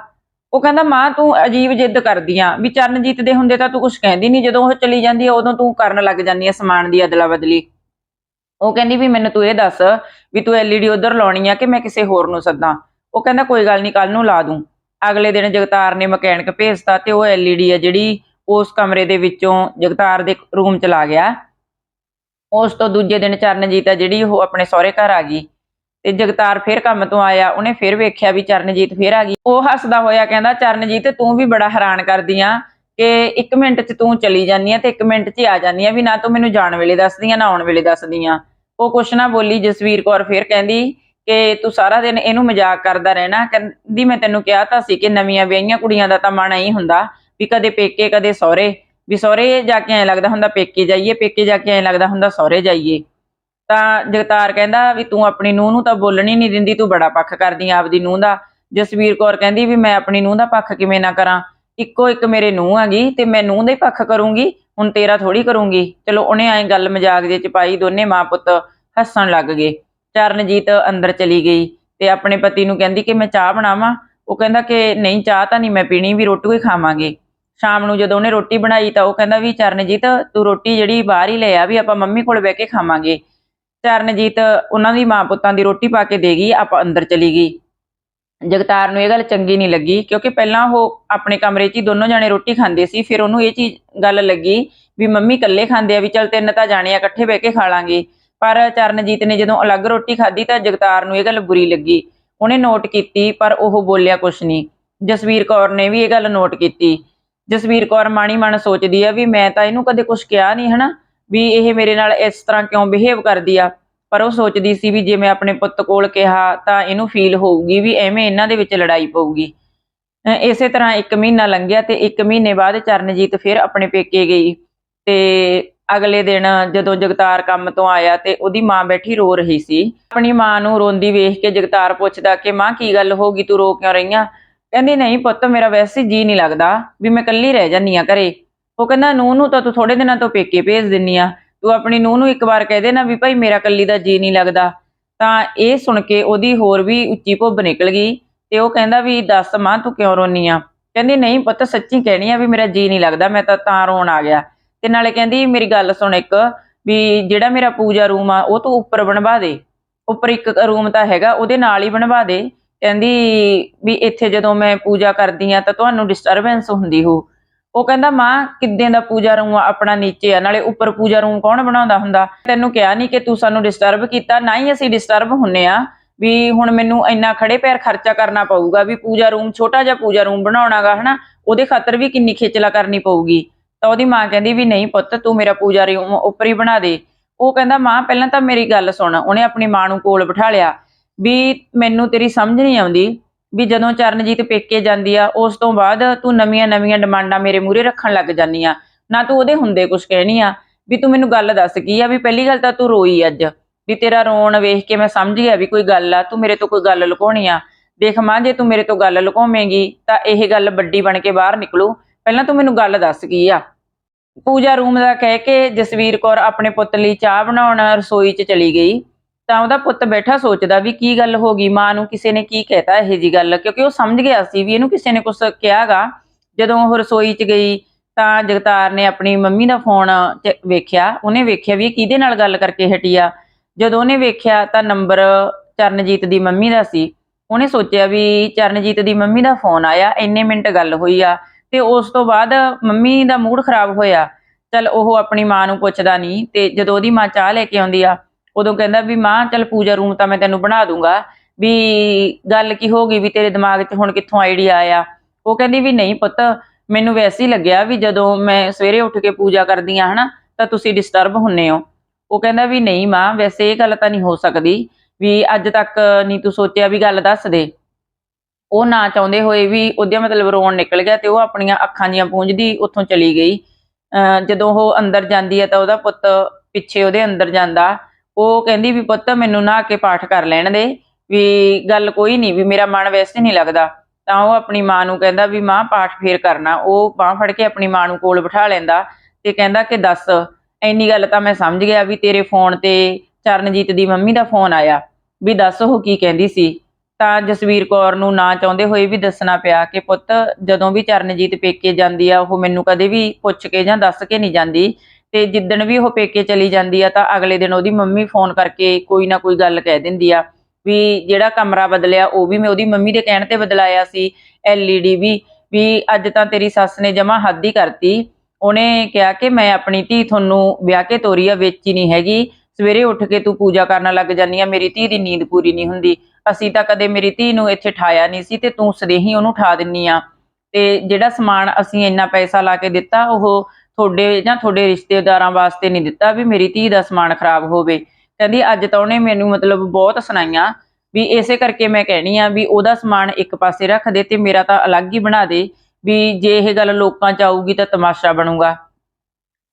ਉਹ ਕਹਿੰਦਾ, ਮਾਂ, ਤੂੰ ਅਜੀਬ ਜਿੱਦ ਕਰਦੀ ਆ। ਵੀ ਚਰਨਜੀਤ ਦੇ ਹੁੰਦੇ ਤਾਂ ਤੂੰ ਕੁਝ ਕਹਿੰਦੀ ਨਹੀਂ ਜਦੋਂ ਉਹ ਚਲੀ ਜਾਂਦੀ ਆ, ਉਦੋਂ ਤੂੰ ਕਰਨ ਲੱਗ ਜਾਂਦੀ ਆ ਸਮਾਨ ਦੀ ਅਦਲਾ ਬਦਲੀ ਉਹ ਕਹਿੰਦੀ, ਵੀ ਮੈਨੂੰ ਤੂੰ ਇਹ ਦੱਸ ਵੀ ਤੂੰ ਐਲਈਡੀ ਉਧਰ ਲਾਉਣੀ ਆ ਕਿ ਮੈਂ ਕਿਸੇ ਹੋਰ ਨੂੰ ਸੱਦਾਂ? ਉਹ ਕਹਿੰਦਾ, ਕੋਈ ਗੱਲ ਨਹੀਂ ਕੱਲ ਨੂੰ ਲਾ ਦੂੰ। ਅਗਲੇ ਦਿਨ ਜਗਤਾਰ ਨੇ ਮਕੈਨਿਕ ਭੇਜਤਾ ਤੇ ਉਹ ਐਲਈਡੀ ਆ ਜਿਹੜੀ ਉਸ ਕਮਰੇ ਦੇ ਵਿੱਚੋਂ ਜਗਤਾਰ ਦੇ ਰੂਮ ਚ ਲਾ ਗਿਆ। ਉਸ ਤੋਂ ਦੂਜੇ ਦਿਨ ਚਰਨਜੀਤ ਆ ਜਿਹੜੀ ਉਹ ਆਪਣੇ ਸਹੁਰੇ ਘਰ ਆ ਗਈ। ਤੇ ਜਗਤਾਰ ਫਿਰ ਕੰਮ ਤੋਂ ਆਇਆ, ਉਹਨੇ ਫਿਰ ਵੇਖਿਆ ਵੀ ਚਰਨਜੀਤ ਫਿਰ ਆ ਗਈ। ਉਹ ਹੱਸਦਾ ਹੋਇਆ ਕਹਿੰਦਾ, ਚਰਨਜੀਤ, ਤੂੰ ਵੀ ਬੜਾ ਹੈਰਾਨ ਕਰਦੀ ਆ ਕਿ 1 ਮਿੰਟ 'ਚ ਤੂੰ ਚਲੀ ਜਾਂਦੀ ਆ ਤੇ 1 ਮਿੰਟ 'ਚ ਹੀ ਆ ਜਾਂਦੀ ਆ ਵੀ ਨਾ ਤੂੰ ਮੈਨੂੰ ਜਾਣ ਵੇਲੇ ਦੱਸਦੀ ਆ, ਨਾ ਆਉਣ ਵੇਲੇ ਦੱਸਦੀ ਆ। ਉਹ ਕੁਛ ਨਾ ਬੋਲੀ, ਜਸਵੀਰ ਕੌਰ ਫਿਰ ਕਹਿੰਦੀ ਕਿ ਤੂੰ ਸਾਰਾ ਦਿਨ ਇਹਨੂੰ ਮਜ਼ਾਕ ਕਰਦਾ ਰਹਿਣਾ। ਕਹਿੰਦੀ, ਮੈਂ ਤੈਨੂੰ ਕਿਹਾ ਤਾਂ ਸੀ ਕਿ ਨਵੀਆਂ ਵਿਆਹੀਆਂ ਕੁੜੀਆਂ ਦਾ ਤਾਂ ਮਨ ਹੀ ਹੁੰਦਾ ਵੀ ਕਦੇ ਪੇਕੇ, ਕਦੇ ਸਹੁਰੇ। ਵੀ ਸਹੁਰੇ ਜਾ ਕੇ ਐਂ ਲੱਗਦਾ ਹੁੰਦਾ, ਪੇਕੇ ਜਾਈਏ, ਪੇਕੇ ਜਾ ਕੇ ਐਂ ਲੱਗਦਾ ਹੁੰਦਾ, ਸਹੁਰੇ ਜਾਈਏ। ਤਾਂ ਜਗਤਾਰ ਕਹਿੰਦਾ ਵੀ ਤੂੰ ਆਪਣੀ ਨੂੰਹ ਨੂੰ ਤਾਂ ਬੋਲਣੀ ਨਹੀਂ ਦਿੰਦੀ, ਤੂੰ ਬੜਾ ਪੱਖ ਕਰਦੀ ਆ ਆਪਦੀ ਨੂੰਹ ਦਾ। ਜਸਵੀਰ ਕੌਰ ਕਹਿੰਦੀ ਵੀ ਮੈਂ ਆਪਣੀ ਨੂੰਹ ਦਾ ਪੱਖ ਕਿਵੇਂ ਨਾ ਕਰਾਂ। ਇੱਕੋ ਇੱਕ ਮੇਰੇ ਨੂੰਹ ਹੈਗੀ ਤੇ ਮੈਂ ਨੂੰਹ ਦਾ ਹੀ ਪੱਖ ਕਰੂੰਗੀ, ਹੁਣ ਤੇਰਾ ਥੋੜੀ ਕਰੂੰਗੀ। ਚਲੋ ਉਹਨੇ ਐਂ ਗੱਲ ਮਜ਼ਾਕ ਦੇ ਚ ਪਾਈ, ਦੋਨੇ ਮਾਂ ਪੁੱਤ ਹੱਸਣ ਲੱਗ ਗਏ। ਚਰਨਜੀਤ ਅੰਦਰ ਚਲੀ ਗਈ ਤੇ ਆਪਣੇ ਪਤੀ ਨੂੰ ਕਹਿੰਦੀ ਕਿ ਮੈਂ ਚਾਹ ਬਣਾਵਾਂ। ਉਹ ਕਹਿੰਦਾ ਕਿ ਨਹੀਂ, ਚਾਹ ਤਾਂ ਨਹੀਂ ਮੈਂ ਪੀਣੀ, ਵੀ ਰੋਟੀ ਹੀ ਖਾਵਾਂਗੇ। ਸ਼ਾਮ ਨੂੰ ਜਦੋਂ ਉਹਨੇ ਰੋਟੀ ਬਣਾਈ ਤਾਂ ਉਹ ਕਹਿੰਦਾ ਵੀ ਚਰਨਜੀਤ, ਤੂੰ ਰੋਟੀ ਜਿਹੜੀ ਬਾਹਰ ਹੀ ਲੈ ਆ, ਵੀ ਆਪਾਂ ਮੰਮੀ ਕੋਲ ਬਹਿ ਕੇ ਖਾਵਾਂਗੇ। ਚਰਨਜੀਤ ਉਹਨਾਂ ਦੀ ਮਾਂ ਪੁੱਤਾਂ ਦੀ ਰੋਟੀ ਪਾ ਕੇ ਦੇ ਗਈ, ਆਪਾਂ ਅੰਦਰ ਚਲੀ ਗਈ। ਜਗਤਾਰ ਨੂੰ ਇਹ ਗੱਲ ਚੰਗੀ ਨਹੀਂ ਲੱਗੀ, ਕਿਉਂਕਿ ਪਹਿਲਾਂ ਉਹ ਆਪਣੇ ਕਮਰੇ 'ਚ ਹੀ ਦੋਨੋਂ ਜਾਣੇ ਰੋਟੀ ਖਾਂਦੇ ਸੀ, ਫਿਰ ਉਹਨੂੰ ਇਹ ਚੀਜ਼ ਗੱਲ ਲੱਗੀ ਵੀ ਮੰਮੀ ਇਕੱਲੇ ਖਾਂਦੇ ਆ, ਵੀ ਚਲ ਤਿੰਨ ਤਾਂ ਜਾਣੇ ਆ, ਇਕੱਠੇ ਬਹਿ ਕੇ ਖਾ ਲਾਂਗੇ। ਪਰ ਚਰਨਜੀਤ ਨੇ ਜਦੋਂ ਅਲੱਗ ਰੋਟੀ ਖਾਧੀ ਤਾਂ ਜਗਤਾਰ ਨੂੰ ਇਹ ਗੱਲ ਬੁਰੀ ਲੱਗੀ। ਉਹਨੇ ਨੋਟ ਕੀਤੀ, ਪਰ ਉਹ ਬੋਲਿਆ ਕੁਛ ਨਹੀਂ। ਜਸਵੀਰ ਕੌਰ ਨੇ ਵੀ ਇਹ ਗੱਲ ਨੋਟ ਕੀਤੀ। ਜਸਵੀਰ ਕੌਰ ਮਾਣੀ ਮਨ ਸੋਚਦੀ ਆ ਵੀ ਮੈਂ ਤਾਂ ਇਹਨੂੰ ਕਦੇ ਕੁਛ ਕਿਹਾ ਨਹੀਂ, ਹਨਾ? ਵੀ ਇਹ ਮੇਰੇ ਨਾਲ ਇਸ ਤਰ੍ਹਾਂ ਕਿਉਂ ਬਿਹੇਵ ਕਰਦੀ ਆ? ਪਰ ਉਹ ਸੋਚਦੀ ਸੀ ਵੀ ਜੇ ਮੈਂ ਆਪਣੇ ਪੁੱਤ ਕੋਲ ਕਿਹਾ ਤਾਂ ਇਹਨੂੰ ਫੀਲ ਹੋਊਗੀ ਵੀ ਐਵੇਂ ਇਹਨਾਂ ਦੇ ਵਿੱਚ ਲੜਾਈ ਪਊਗੀ। ਇਸੇ ਤਰ੍ਹਾਂ 1 ਮਹੀਨਾ ਲੰਘਿਆ ਤੇ 1 ਮਹੀਨੇ ਬਾਅਦ ਚਰਨਜੀਤ ਫਿਰ ਆਪਣੇ ਪੇਕੇ ਗਈ ਤੇ ਅਗਲੇ ਦਿਨ ਜਦੋਂ ਜਗਤਾਰ ਕੰਮ ਤੋਂ ਆਇਆ ਤੇ ਉਹਦੀ ਮਾਂ ਬੈਠੀ ਰੋ ਰਹੀ ਸੀ। ਆਪਣੀ ਮਾਂ ਨੂੰ ਰੋਂਦੀ ਵੇਖ ਕੇ ਜਗਤਾਰ ਪੁੱਛਦਾ ਕਿ ਮਾਂ, ਕੀ ਗੱਲ ਹੋ ਗਈ? ਤੂੰ ਰੋ ਕਿਉਂ ਰਹੀਆਂ? ਕਹਿੰਦੀ, ਨਹੀਂ ਪੁੱਤ, ਮੇਰਾ ਵੈਸੇ ਜੀ ਨਹੀਂ ਲੱਗਦਾ ਵੀ ਮੈਂ ਇਕੱਲੀ ਰਹਿ ਜਾਂਦੀ ਆ ਘਰੇ। ਉਹ ਕਹਿੰਦਾ, ਨੂੰਹ ਨੂੰ ਤਾਂ ਤੂੰ ਥੋੜੇ ਦਿਨਾਂ ਤੋਂ ਪੇਕੇ ਭੇਜ ਦਿੰਨੀ ਆ। ਤੂੰ ਆਪਣੀ ਨੂੰਹ ਨੂੰ ਇੱਕ ਵਾਰ ਕਹਿ ਦੇ ਨਾ ਵੀ ਭਾਈ ਮੇਰਾ ਕੱਲੀ ਦਾ ਜੀ ਨਹੀਂ ਲੱਗਦਾ। ਤਾਂ ਇਹ ਸੁਣ ਕੇ ਉਹਦੀ ਹੋਰ ਵੀ ਉੱਚੀ ਭੁੱਬ ਨਿਕਲ ਗਈ ਤੇ ਉਹ ਕਹਿੰਦਾ ਵੀ, ਦੱਸ ਮਾਂ, ਤੂੰ ਕਿਉਂ ਰੋਨੀ ਆ? ਕਹਿੰਦੀ, ਨਹੀਂ ਪੁੱਤ, ਸੱਚੀ ਕਹਿਣੀ ਆ ਵੀ ਮੇਰਾ ਜੀ ਨਹੀਂ ਲੱਗਦਾ, ਮੈਂ ਤਾਂ ਤਾਂ ਰੋਣ ਆ ਗਿਆ। ਤੇ ਨਾਲੇ ਕਹਿੰਦੀ, ਮੇਰੀ ਗੱਲ ਸੁਣ ਇੱਕ, ਵੀ ਜਿਹੜਾ ਮੇਰਾ ਪੂਜਾ ਰੂਮ ਆ, ਉਹ ਤੂੰ ਉੱਪਰ ਬਣਵਾ ਦੇ। ਉੱਪਰ ਇੱਕ ਰੂਮ ਤਾਂ ਹੈਗਾ, ਉਹਦੇ ਨਾਲ ਹੀ ਬਣਵਾ ਦੇ। ਕਹਿੰਦੀ ਵੀ ਇੱਥੇ ਜਦੋਂ ਮੈਂ ਪੂਜਾ ਕਰਦੀ ਆ, ਤਾਂ ਤੁਹਾਨੂੰ ਡਿਸਟਰਬੈਂਸ ਹੁੰਦੀ ਹੋ ਉਹ ਕਹਿੰਦਾ, ਮਾਂ ਕਿੱਦਾਂ ਦਾ ਪੂਜਾ ਰੂਮ ਆਪਣਾ ਨੀਚੇ ਆ। ਨਾਲੇ ਉੱਪਰ ਪੂਜਾ ਰੂਮ ਕੌਣ ਬਣਾਉਂਦਾ ਹੁੰਦਾ? ਤੈਨੂੰ ਕਿਹਾ ਨਹੀਂ ਕਿ ਤੂੰ ਸਾਨੂੰ ਡਿਸਟਰਬ ਕੀਤਾ, ਨਾ ਹੀ ਅਸੀਂ ਡਿਸਟਰਬ ਹੁੰਨੇ ਆ, ਵੀ ਹੁਣ ਮੈਨੂੰ ਇੰਨਾ ਖੜੇ ਪੈਰ ਖਰਚਾ ਕਰਨਾ ਪਊਗਾ, ਵੀ ਪੂਜਾ ਰੂਮ ਛੋਟਾ ਜਿਹਾ ਪੂਜਾ ਰੂਮ ਬਣਾਉਣਾਗਾ, ਹਨਾ? ਉਹਦੇ ਖਾਤਰ ਵੀ ਕਿੰਨੀ ਖੇਚਲਾ ਕਰਨੀ ਪਊਗੀ। ਤਾਂ ਉਹਦੀ ਮਾਂ ਕਹਿੰਦੀ ਵੀ, ਨਹੀਂ ਪੁੱਤ, ਤੂੰ ਮੇਰਾ ਪੂਜਾ ਰੂਮ ਉੱਪਰ ਹੀ ਬਣਾ ਦੇ। ਉਹ ਕਹਿੰਦਾ, ਮਾਂ, ਪਹਿਲਾਂ ਤਾਂ ਮੇਰੀ ਗੱਲ ਸੁਣ। ਉਹਨੇ ਆਪਣੀ ਮਾਂ ਨੂੰ ਕੋਲ ਬਿਠਾ ਲਿਆ, ਵੀ ਮੈਨੂੰ ਤੇਰੀ ਸਮਝ ਨਹੀਂ ਆਉਂਦੀ। ਵੀ ਜਦੋਂ ਚਰਨਜੀਤ ਪੇਕੇ ਜਾਂਦੀ ਆ, ਉਸ ਤੋਂ ਬਾਅਦ ਤੂੰ ਨਵੀਆਂ ਨਵੀਆਂ ਡਿਮਾਂਡਾਂ ਮੇਰੇ ਮੂਹਰੇ ਰੱਖਣ ਲੱਗ ਜਾਂਦੀ ਆ। ਨਾ ਤੂੰ ਉਹਦੇ ਹੁੰਦੇ ਕੁਝ ਕਹਿਣੀ ਆ, ਵੀ ਤੂੰ ਮੈਨੂੰ ਗੱਲ ਦੱਸ ਕੀ ਆ, ਵੀ ਪਹਿਲੀ ਗੱਲ ਤਾਂ ਤੂੰ ਰੋਈ ਅੱਜ, ਵੀ ਤੇਰਾ ਰੋਣ ਵੇਖ ਕੇ ਮੈਂ ਸਮਝ ਗਿਆ ਵੀ ਕੋਈ ਗੱਲ ਆ, ਤੂੰ ਮੇਰੇ ਤੋਂ ਕੋਈ ਗੱਲ ਲੁਕਾਉਣੀ ਆ। ਦੇਖ ਮਾਂ, ਜੇ ਤੂੰ ਮੇਰੇ ਤੋਂ ਗੱਲ ਲੁਕਾਵੇਂਗੀ, ਤਾਂ ਇਹ ਗੱਲ ਵੱਡੀ ਬਣ ਕੇ ਬਾਹਰ ਨਿਕਲੂ। ਪਹਿਲਾਂ ਤੂੰ ਮੈਨੂੰ ਗੱਲ ਦੱਸ ਕੀ ਆ। ਪੂਜਾ ਰੂਮ ਦਾ ਕਹਿ ਕੇ ਜਸਵੀਰ ਕੌਰ ਆਪਣੇ ਪੁੱਤ ਲਈ ਚਾਹ ਬਣਾਉਣ ਰਸੋਈ 'ਚ ਚਲੀ ਗਈ। ਤਾਂ ਉਹਦਾ ਪੁੱਤ ਬੈਠਾ ਸੋਚਦਾ ਵੀ ਕੀ ਗੱਲ ਹੋ ਗਈ, ਮਾਂ ਨੂੰ ਕਿਸੇ ਨੇ ਕੀ ਕਹਿਤਾ ਇਹ ਜੀ ਗੱਲ, ਕਿਉਂਕਿ ਉਹ ਸਮਝ ਗਿਆ ਸੀ ਵੀ ਇਹਨੂੰ ਕਿਸੇ ਨੇ ਕੁਝ ਕਿਹਾਗਾ। ਜਦੋਂ ਉਹ ਰਸੋਈ 'ਚ ਗਈ ਤਾਂ ਜਗਤਾਰ ਨੇ ਆਪਣੀ ਮੰਮੀ ਦਾ ਫੋਨ ਵੇਖਿਆ, ਉਹਨੇ ਵੇਖਿਆ ਵੀ ਇਹ ਕਿਹਦੇ ਨਾਲ ਗੱਲ ਕਰਕੇ ਹਟੀ ਆ। ਜਦੋਂ ਉਹਨੇ ਵੇਖਿਆ ਤਾਂ ਨੰਬਰ ਚਰਨਜੀਤ ਦੀ ਮੰਮੀ ਦਾ ਸੀ। ਉਹਨੇ ਸੋਚਿਆ ਵੀ ਚਰਨਜੀਤ ਦੀ ਮੰਮੀ ਦਾ ਫੋਨ ਆਇਆ, ਇੰਨੇ ਮਿੰਟ ਗੱਲ ਹੋਈ ਆ ਤੇ ਉਸ ਤੋਂ ਬਾਅਦ ਮੰਮੀ ਦਾ ਮੂਡ ਖਰਾਬ ਹੋਇਆ। ਚਲ ਉਹ ਆਪਣੀ ਮਾਂ ਨੂੰ ਪੁੱਛਦਾ ਨਹੀਂ ਤੇ ਜਦੋਂ ਉਹਦੀ ਮਾਂ ਚਾਹ ਲੈ ਕੇ ਆਉਂਦੀ ਆ ਉਦੋਂ ਕਹਿੰਦਾ ਵੀ ਮਾਂ, ਚੱਲ ਪੂਜਾ ਰੂਮ ਤਾਂ ਮੈਂ ਤੈਨੂੰ ਬਣਾ ਦੂੰਗਾ। ਵੀ ਗੱਲ ਕੀ ਹੋ ਗਈ ਵੀ ਤੇਰੇ ਦਿਮਾਗ 'ਚ ਹੁਣ ਕਿੱਥੋਂ ਆਈਡੀਆ ਆਇਆ? ਉਹ ਕਹਿੰਦੀ ਵੀ ਨਹੀਂ ਪੁੱਤ, ਮੈਨੂੰ ਵੈਸੇ ਹੀ ਲੱਗਿਆ ਵੀ ਜਦੋਂ ਮੈਂ ਸਵੇਰੇ ਉੱਠ ਕੇ ਪੂਜਾ ਕਰਦੀ ਆ, ਹਨਾ, ਤਾਂ ਤੁਸੀਂ ਡਿਸਟਰਬ ਹੁੰਨੇ ਹੋ। ਉਹ ਕਹਿੰਦਾ ਵੀ ਨਹੀਂ ਮਾਂ, ਵੈਸੇ ਇਹ ਗੱਲ ਤਾਂ ਨਹੀਂ ਹੋ ਸਕਦੀ ਵੀ ਅੱਜ ਤੱਕ ਨਹੀਂ ਤੂੰ ਸੋਚਿਆ ਵੀ ਗੱਲ ਦੱਸ ਦੇ। ਉਹ ਨਾ ਚਾਹੁੰਦੇ ਹੋਏ ਵੀ ਉਹਦੇ ਮਤਲਬ ਰੋਣ ਨਿਕਲ ਗਿਆ ਤੇ ਉਹ ਆਪਣੀਆਂ ਅੱਖਾਂ ਜੀਆਂ ਪੂੰਝਦੀ ਉੱਥੋਂ ਚਲੀ ਗਈ। ਅਹ ਜਦੋਂ ਉਹ ਅੰਦਰ ਜਾਂਦੀ ਹੈ ਤਾਂ ਉਹਦਾ ਪੁੱਤ ਪਿੱਛੇ ਉਹਦੇ ਅੰਦਰ ਜਾਂਦਾ। ਉਹ ਕਹਿੰਦੀ ਵੀ ਪੁੱਤ ਮੈਨੂੰ ਨਹਾ ਕੇ ਪਾਠ ਕਰ ਲੈਣ ਦੇ, ਵੀ ਗੱਲ ਕੋਈ ਨਹੀਂ, ਵੀ ਮੇਰਾ ਮਨ ਵੈਸੇ ਨਹੀਂ ਲੱਗਦਾ। ਤਾਂ ਉਹ ਆਪਣੀ ਮਾਂ ਨੂੰ ਕਹਿੰਦਾ ਵੀ ਮਾਂ ਪਾਠ ਫੇਰ ਕਰਨਾ। ਉਹ ਬਾਹ ਫੜ ਕੇ ਆਪਣੀ ਮਾਂ ਨੂੰ ਕੋਲ ਬਿਠਾ ਲੈਂਦਾ ਤੇ ਕਹਿੰਦਾ ਕਿ ਦੱਸ ਐਨੀ ਗੱਲ ਤਾਂ ਮੈਂ ਸਮਝ ਗਿਆ ਵੀ ਤੇਰੇ ਫੋਨ ਤੇ ਚਰਨਜੀਤ ਦੀ ਮੰਮੀ ਦਾ ਫੋਨ ਆਇਆ। ਵੀ ਦੱਸ ਉਹ ਕੀ ਕਹਿੰਦੀ ਸੀ? ਤਾਂ ਜਸਵੀਰ ਕੌਰ ਨੂੰ ਨਾ ਚਾਹੁੰਦੇ ਹੋਏ ਵੀ ਦੱਸਣਾ ਪਿਆ ਕਿ ਪੁੱਤ ਜਦੋਂ ਵੀ ਚਰਨਜੀਤ ਪੇਕੇ ਜਾਂਦੀ ਆ, ਉਹ ਮੈਨੂੰ ਕਦੇ ਵੀ ਪੁੱਛ ਕੇ ਜਾਂ ਦੱਸ ਕੇ ਨਹੀਂ ਜਾਂਦੀ। ਤੇ ਜਿੱਦਣ ਵੀ ਉਹ ਪੇਕੇ ਚਲੀ ਜਾਂਦੀ ਆ ਤਾਂ ਅਗਲੇ ਦਿਨ ਉਹਦੀ ਮੰਮੀ ਫੋਨ ਕਰਕੇ ਕੋਈ ਨਾ ਕੋਈ ਗੱਲ ਕਹਿ ਦਿੰਦੀ ਆ ਵੀ ਜਿਹੜਾ ਕਮਰਾ ਬਦਲਿਆ ਉਹ ਵੀ ਮੈਂ ਉਹਦੀ ਮੰਮੀ ਦੇ ਕਹਿਣ ਤੇ ਬਦਲਾਇਆ ਸੀ, ਐਲਈਡੀ ਵੀ ਵੀ ਅੱਜ ਤਾਂ ਤੇਰੀ ਸੱਸ ਨੇ ਜਮਾ ਹੱਦ ਹੀ ਕਰਤੀ। ਉਹਨੇ ਕਿਹਾ ਕਿ ਮੈਂ ਆਪਣੀ ਧੀ ਤੁਹਾਨੂੰ ਵਿਆਹ ਕੇ ਤੋਰੀ ਆ, ਵੇਚੀ ਨਹੀਂ ਹੈਗੀ। ਸਵੇਰੇ ਉੱਠ ਕੇ ਤੂੰ ਪੂਜਾ ਕਰਨ ਲੱਗ ਜਾਂਦੀ ਆ, ਮੇਰੀ ਧੀ ਦੀ ਨੀਂਦ ਪੂਰੀ ਨਹੀਂ ਹੁੰਦੀ। ਅਸੀਂ ਤਾਂ ਕਦੇ ਮੇਰੀ ਧੀ ਨੂੰ ਇੱਥੇ ਠਾਇਆ ਨਹੀਂ ਸੀ ਤੇ ਤੂੰ ਸਦੇਹੀ ਉਹਨੂੰ ਠਾ ਦਿੰਨੀ ਆ। ਤੇ ਜਿਹੜਾ ਸਮਾਨ ਅਸੀਂ ਇੰਨਾ ਪੈਸਾ ਲਾ ਕੇ ਦਿੱਤਾ, ਉਹ ਤੁਹਾਡੇ ਜਾਂ ਤੁਹਾਡੇ ਰਿਸ਼ਤੇਦਾਰਾਂ ਵਾਸਤੇ ਨਹੀਂ ਦਿੱਤਾ ਵੀ ਮੇਰੀ ਧੀ ਦਾ ਸਮਾਨ ਖਰਾਬ ਹੋਵੇ। ਕਹਿੰਦੀ, ਅੱਜ ਤਾਂ ਉਹਨੇ ਮੈਨੂੰ ਮਤਲਬ ਬਹੁਤ ਸੁਣਾਈਆਂ ਵੀ ਇਸੇ ਕਰਕੇ ਮੈਂ ਕਹਿਣੀ ਆ ਵੀ ਉਹਦਾ ਸਮਾਨ ਇੱਕ ਪਾਸੇ ਰੱਖ ਦੇ ਤੇ ਮੇਰਾ ਤਾਂ ਅਲੱਗ ਹੀ ਬਣਾ ਦੇ ਵੀ ਜੇ ਇਹ ਗੱਲ ਲੋਕਾਂ ਚ ਆਊਗੀ ਤਾਂ ਤਮਾਸ਼ਾ ਬਣੂਗਾ।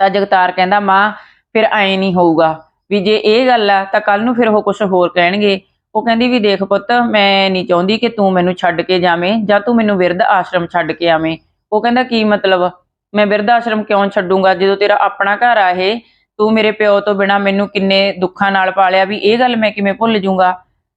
ਤਾਂ ਜਗਤਾਰ ਕਹਿੰਦਾ, ਮਾਂ, ਫਿਰ ਐ ਨਹੀਂ ਹੋਊਗਾ ਵੀ ਜੇ ਇਹ ਗੱਲ ਆ ਤਾਂ ਕੱਲ ਨੂੰ ਫਿਰ ਉਹ ਕੁਝ ਹੋਰ ਕਹਿਣਗੇ। ਉਹ ਕਹਿੰਦੀ ਵੀ ਦੇਖ ਪੁੱਤ, ਮੈਂ ਨਹੀਂ ਚਾਹੁੰਦੀ ਕਿ ਤੂੰ ਮੈਨੂੰ ਛੱਡ ਕੇ ਜਾਵੇਂ ਜਾਂ ਤੂੰ ਮੈਨੂੰ ਵਿਰਧ ਆਸ਼ਰਮ ਛੱਡ ਕੇ ਆਵੇਂ। ਉਹ ਕਹਿੰਦਾ, ਕੀ ਮਤਲਬ? ਮੈਂ ਬਿਰਧ ਆਸ਼ਰਮ ਕਿਉਂ ਛੱਡੂੰਗਾ? ਜਦੋਂ ਤੇਰਾ ਆਪਣਾ ਘਰ ਆ ਇਹ, ਤੂੰ ਮੇਰੇ ਪਿਓ ਤੋਂ ਬਿਨਾ ਮੈਨੂੰ ਕਿੰਨੇ ਦੁੱਖਾਂ ਨਾਲ ਪਾਲਿਆ? ਵੀ ਇਹ ਗੱਲ ਮੈਂ ਕਿਵੇਂ ਭੁੱਲ ਜਾਊਂਗਾ?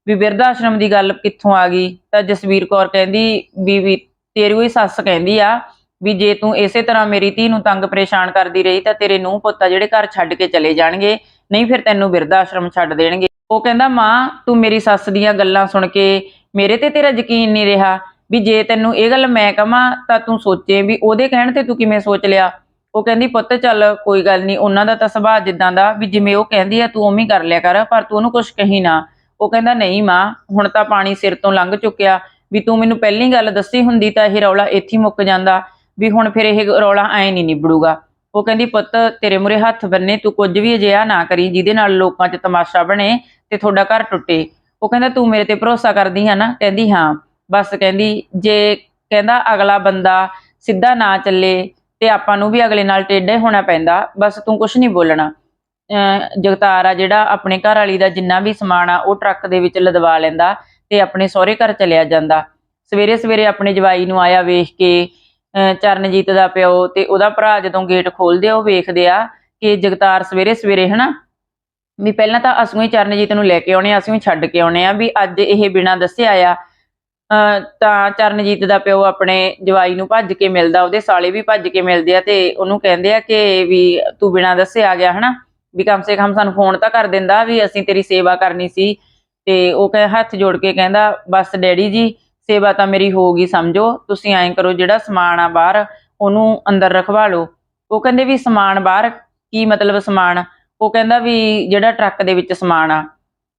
ਵੀ ਬਿਰਧ ਆਸ਼ਰਮ ਦੀ ਗੱਲ ਕਿੱਥੋਂ ਆ ਗਈ? ਤਾਂ ਜਸਵੀਰ ਕੌਰ ਕਹਿੰਦੀ ਵੀ ਵੀ ਤੇਰੀ ਹੀ ਸੱਸ ਕਹਿੰਦੀ ਆ ਵੀ ਜੇ ਤੂੰ ਇਸੇ ਤਰ੍ਹਾਂ ਮੇਰੀ ਧੀ ਨੂੰ ਤੰਗ ਪਰੇਸ਼ਾਨ ਕਰਦੀ ਰਹੀ, ਤਾਂ ਤੇਰੇ ਨੂੰ ਪੁੱਤਾ ਜਿਹੜੇ ਘਰ ਛੱਡ ਕੇ ਚਲੇ ਜਾਣਗੇ। ਨਹੀਂ ਫਿਰ ਤੈਨੂੰ ਬਿਰਧ ਆਸ਼ਰਮ ਛੱਡ ਦੇਣਗੇ। ਉਹ ਕਹਿੰਦਾ, ਮਾਂ, ਤੂੰ ਮੇਰੀ ਸੱਸ ਦੀਆਂ ਗੱਲਾਂ ਸੁਣ ਕੇ ਮੇਰੇ ਤੇ ਤੇਰਾ ਯਕੀਨ ਨਹੀਂ ਰਿਹਾ। ਵੀ ਜੇ ਤੈਨੂੰ ਇਹ ਗੱਲ ਮੈਂ ਕਹਾਂ ਤਾਂ ਤੂੰ ਸੋਚੇ ਵੀ ਉਹਦੇ ਕਹਿਣ ਤੇ ਤੂੰ ਕਿਵੇਂ ਸੋਚ ਲਿਆ? ਉਹ ਕਹਿੰਦੀ, ਪੁੱਤ ਚੱਲ, ਕੋਈ ਗੱਲ ਨਹੀਂ। ਉਹਨਾਂ ਦਾ ਤਾਂ ਸੁਭਾਅ ਜਿੱਦਾਂ ਦਾ ਵੀ ਜਿਵੇਂ ਉਹ ਕਹਿੰਦੀ ਆ, ਤੂੰ ਉਵੇਂ ਹੀ ਕਰ ਲਿਆ ਕਰ, ਪਰ ਤੂੰ ਉਹਨੂੰ ਕੁਝ ਕਹੀ ਨਾ। ਉਹ ਕਹਿੰਦਾ, ਨਹੀਂ ਮਾਂ, ਹੁਣ ਤਾਂ ਪਾਣੀ ਸਿਰ ਤੋਂ ਲੰਘ ਚੁੱਕਿਆ। ਵੀ ਤੂੰ ਮੈਨੂੰ ਪਹਿਲੀ ਗੱਲ ਦੱਸੀ ਹੁੰਦੀ ਤਾਂ ਇਹ ਰੌਲਾ ਇੱਥੇ ਮੁੱਕ ਜਾਂਦਾ। ਵੀ ਹੁਣ ਫਿਰ ਇਹ ਰੌਲਾ ਐ ਨਹੀਂ ਨਿਬੜੂਗਾ। ਉਹ ਕਹਿੰਦੀ, ਪੁੱਤ, ਤੇਰੇ ਮੂਰੇ ਹੱਥ ਬੰਨੇ, ਤੂੰ ਕੁਝ ਵੀ ਅਜਿਹਾ ਨਾ ਕਰੀ ਜਿਹਦੇ ਨਾਲ ਲੋਕਾਂ 'ਚ ਤਮਾਸ਼ਾ ਬਣੇ ਤੇ ਤੁਹਾਡਾ ਘਰ ਟੁੱਟੇ। ਉਹ ਕਹਿੰਦਾ, ਤੂੰ ਮੇਰੇ ਤੇ ਭਰੋਸਾ ਕਰਦੀ ਹੈ ਨਾ? ਕਹਿੰਦੀ, ਹਾਂ। ਬਸ ਕਹਿੰਦੀ, ਜੇ ਕਹਿੰਦਾ ਅਗਲਾ ਬੰਦਾ ਸਿੱਧਾ ਨਾ ਚੱਲੇ ਤੇ ਆਪਾਂ ਨੂੰ ਵੀ ਅਗਲੇ ਨਾਲ ਟੇਢੇ ਹੋਣਾ ਪੈਂਦਾ, ਬਸ ਤੂੰ ਕੁਝ ਨਹੀਂ ਬੋਲਣਾ। ਅਹ ਜਗਤਾਰ ਆ ਜਿਹੜਾ ਆਪਣੇ ਘਰ ਵਾਲੀ ਦਾ ਜਿੰਨਾ ਵੀ ਸਮਾਨ ਆ, ਉਹ ਟਰੱਕ ਦੇ ਵਿੱਚ ਲਦਵਾ ਲੈਂਦਾ ਤੇ ਆਪਣੇ ਸਹੁਰੇ ਘਰ ਚਲਿਆ ਜਾਂਦਾ। ਸਵੇਰੇ ਸਵੇਰੇ ਆਪਣੇ ਜਵਾਈ ਨੂੰ ਆਇਆ ਵੇਖ ਕੇ, ਅਹ ਚਰਨਜੀਤ ਦਾ ਪਿਓ ਤੇ ਉਹਦਾ ਭਰਾ ਜਦੋਂ ਗੇਟ ਖੋਲਦੇ ਆ, ਉਹ ਵੇਖਦੇ ਆ ਕਿ ਜਗਤਾਰ ਸਵੇਰੇ ਸਵੇਰੇ ਹਨਾ, ਵੀ ਪਹਿਲਾਂ ਤਾਂ ਅਸੀਂ ਹੀ ਚਰਨਜੀਤ ਨੂੰ ਲੈ ਕੇ ਆਉਣੇ ਆ, ਅਸੀਂ ਹੀ ਛੱਡ ਕੇ ਆਉਣੇ ਆ, ਵੀ ਅੱਜ ਇਹ ਬਿਨਾਂ ਦੱਸਿਆ ਆ ਤਾਂ ਚਰਨਜੀਤ ਦਾ ਪਿਓ ਆਪਣੇ ਜਵਾਈ ਨੂੰ ਭੱਜ ਕੇ ਮਿਲਦਾ, ਉਹਦੇ ਸਾਲੇ ਵੀ ਭੱਜ ਕੇ ਮਿਲਦੇ ਆ ਤੇ ਉਹਨੂੰ ਕਹਿੰਦੇ ਆ ਕਿ ਵੀ ਤੂੰ ਬਿਨਾਂ ਦੱਸੇ ਆ ਗਿਆ ਹਨਾ, ਵੀ ਕਮ ਸੇ ਕਮ ਸਾਨੂੰ ਫੋਨ ਤਾਂ ਕਰ ਦਿੰਦਾ ਵੀ ਅਸੀਂ ਤੇਰੀ ਸੇਵਾ ਕਰਨੀ ਸੀ। ਤੇ ਉਹ ਕਹੇ ਹੱਥ ਜੋੜ ਕੇ ਕਹਿੰਦਾ, ਬਸ ਡੈਡੀ ਜੀ, ਸੇਵਾ ਤਾਂ ਮੇਰੀ ਹੋ ਗਈ, ਸਮਝੋ। ਤੁਸੀਂ ਐਂ ਕਰੋ, ਜਿਹੜਾ ਸਮਾਨ ਆ ਬਾਹਰ, ਉਹਨੂੰ ਅੰਦਰ ਰਖਵਾ ਲਓ। ਉਹ ਕਹਿੰਦੇ ਵੀ ਸਮਾਨ ਬਾਹਰ, ਕੀ ਮਤਲਬ ਸਮਾਨ? ਉਹ ਕਹਿੰਦਾ ਵੀ ਜਿਹੜਾ ਟਰੱਕ ਦੇ ਵਿੱਚ ਸਮਾਨ ਆ।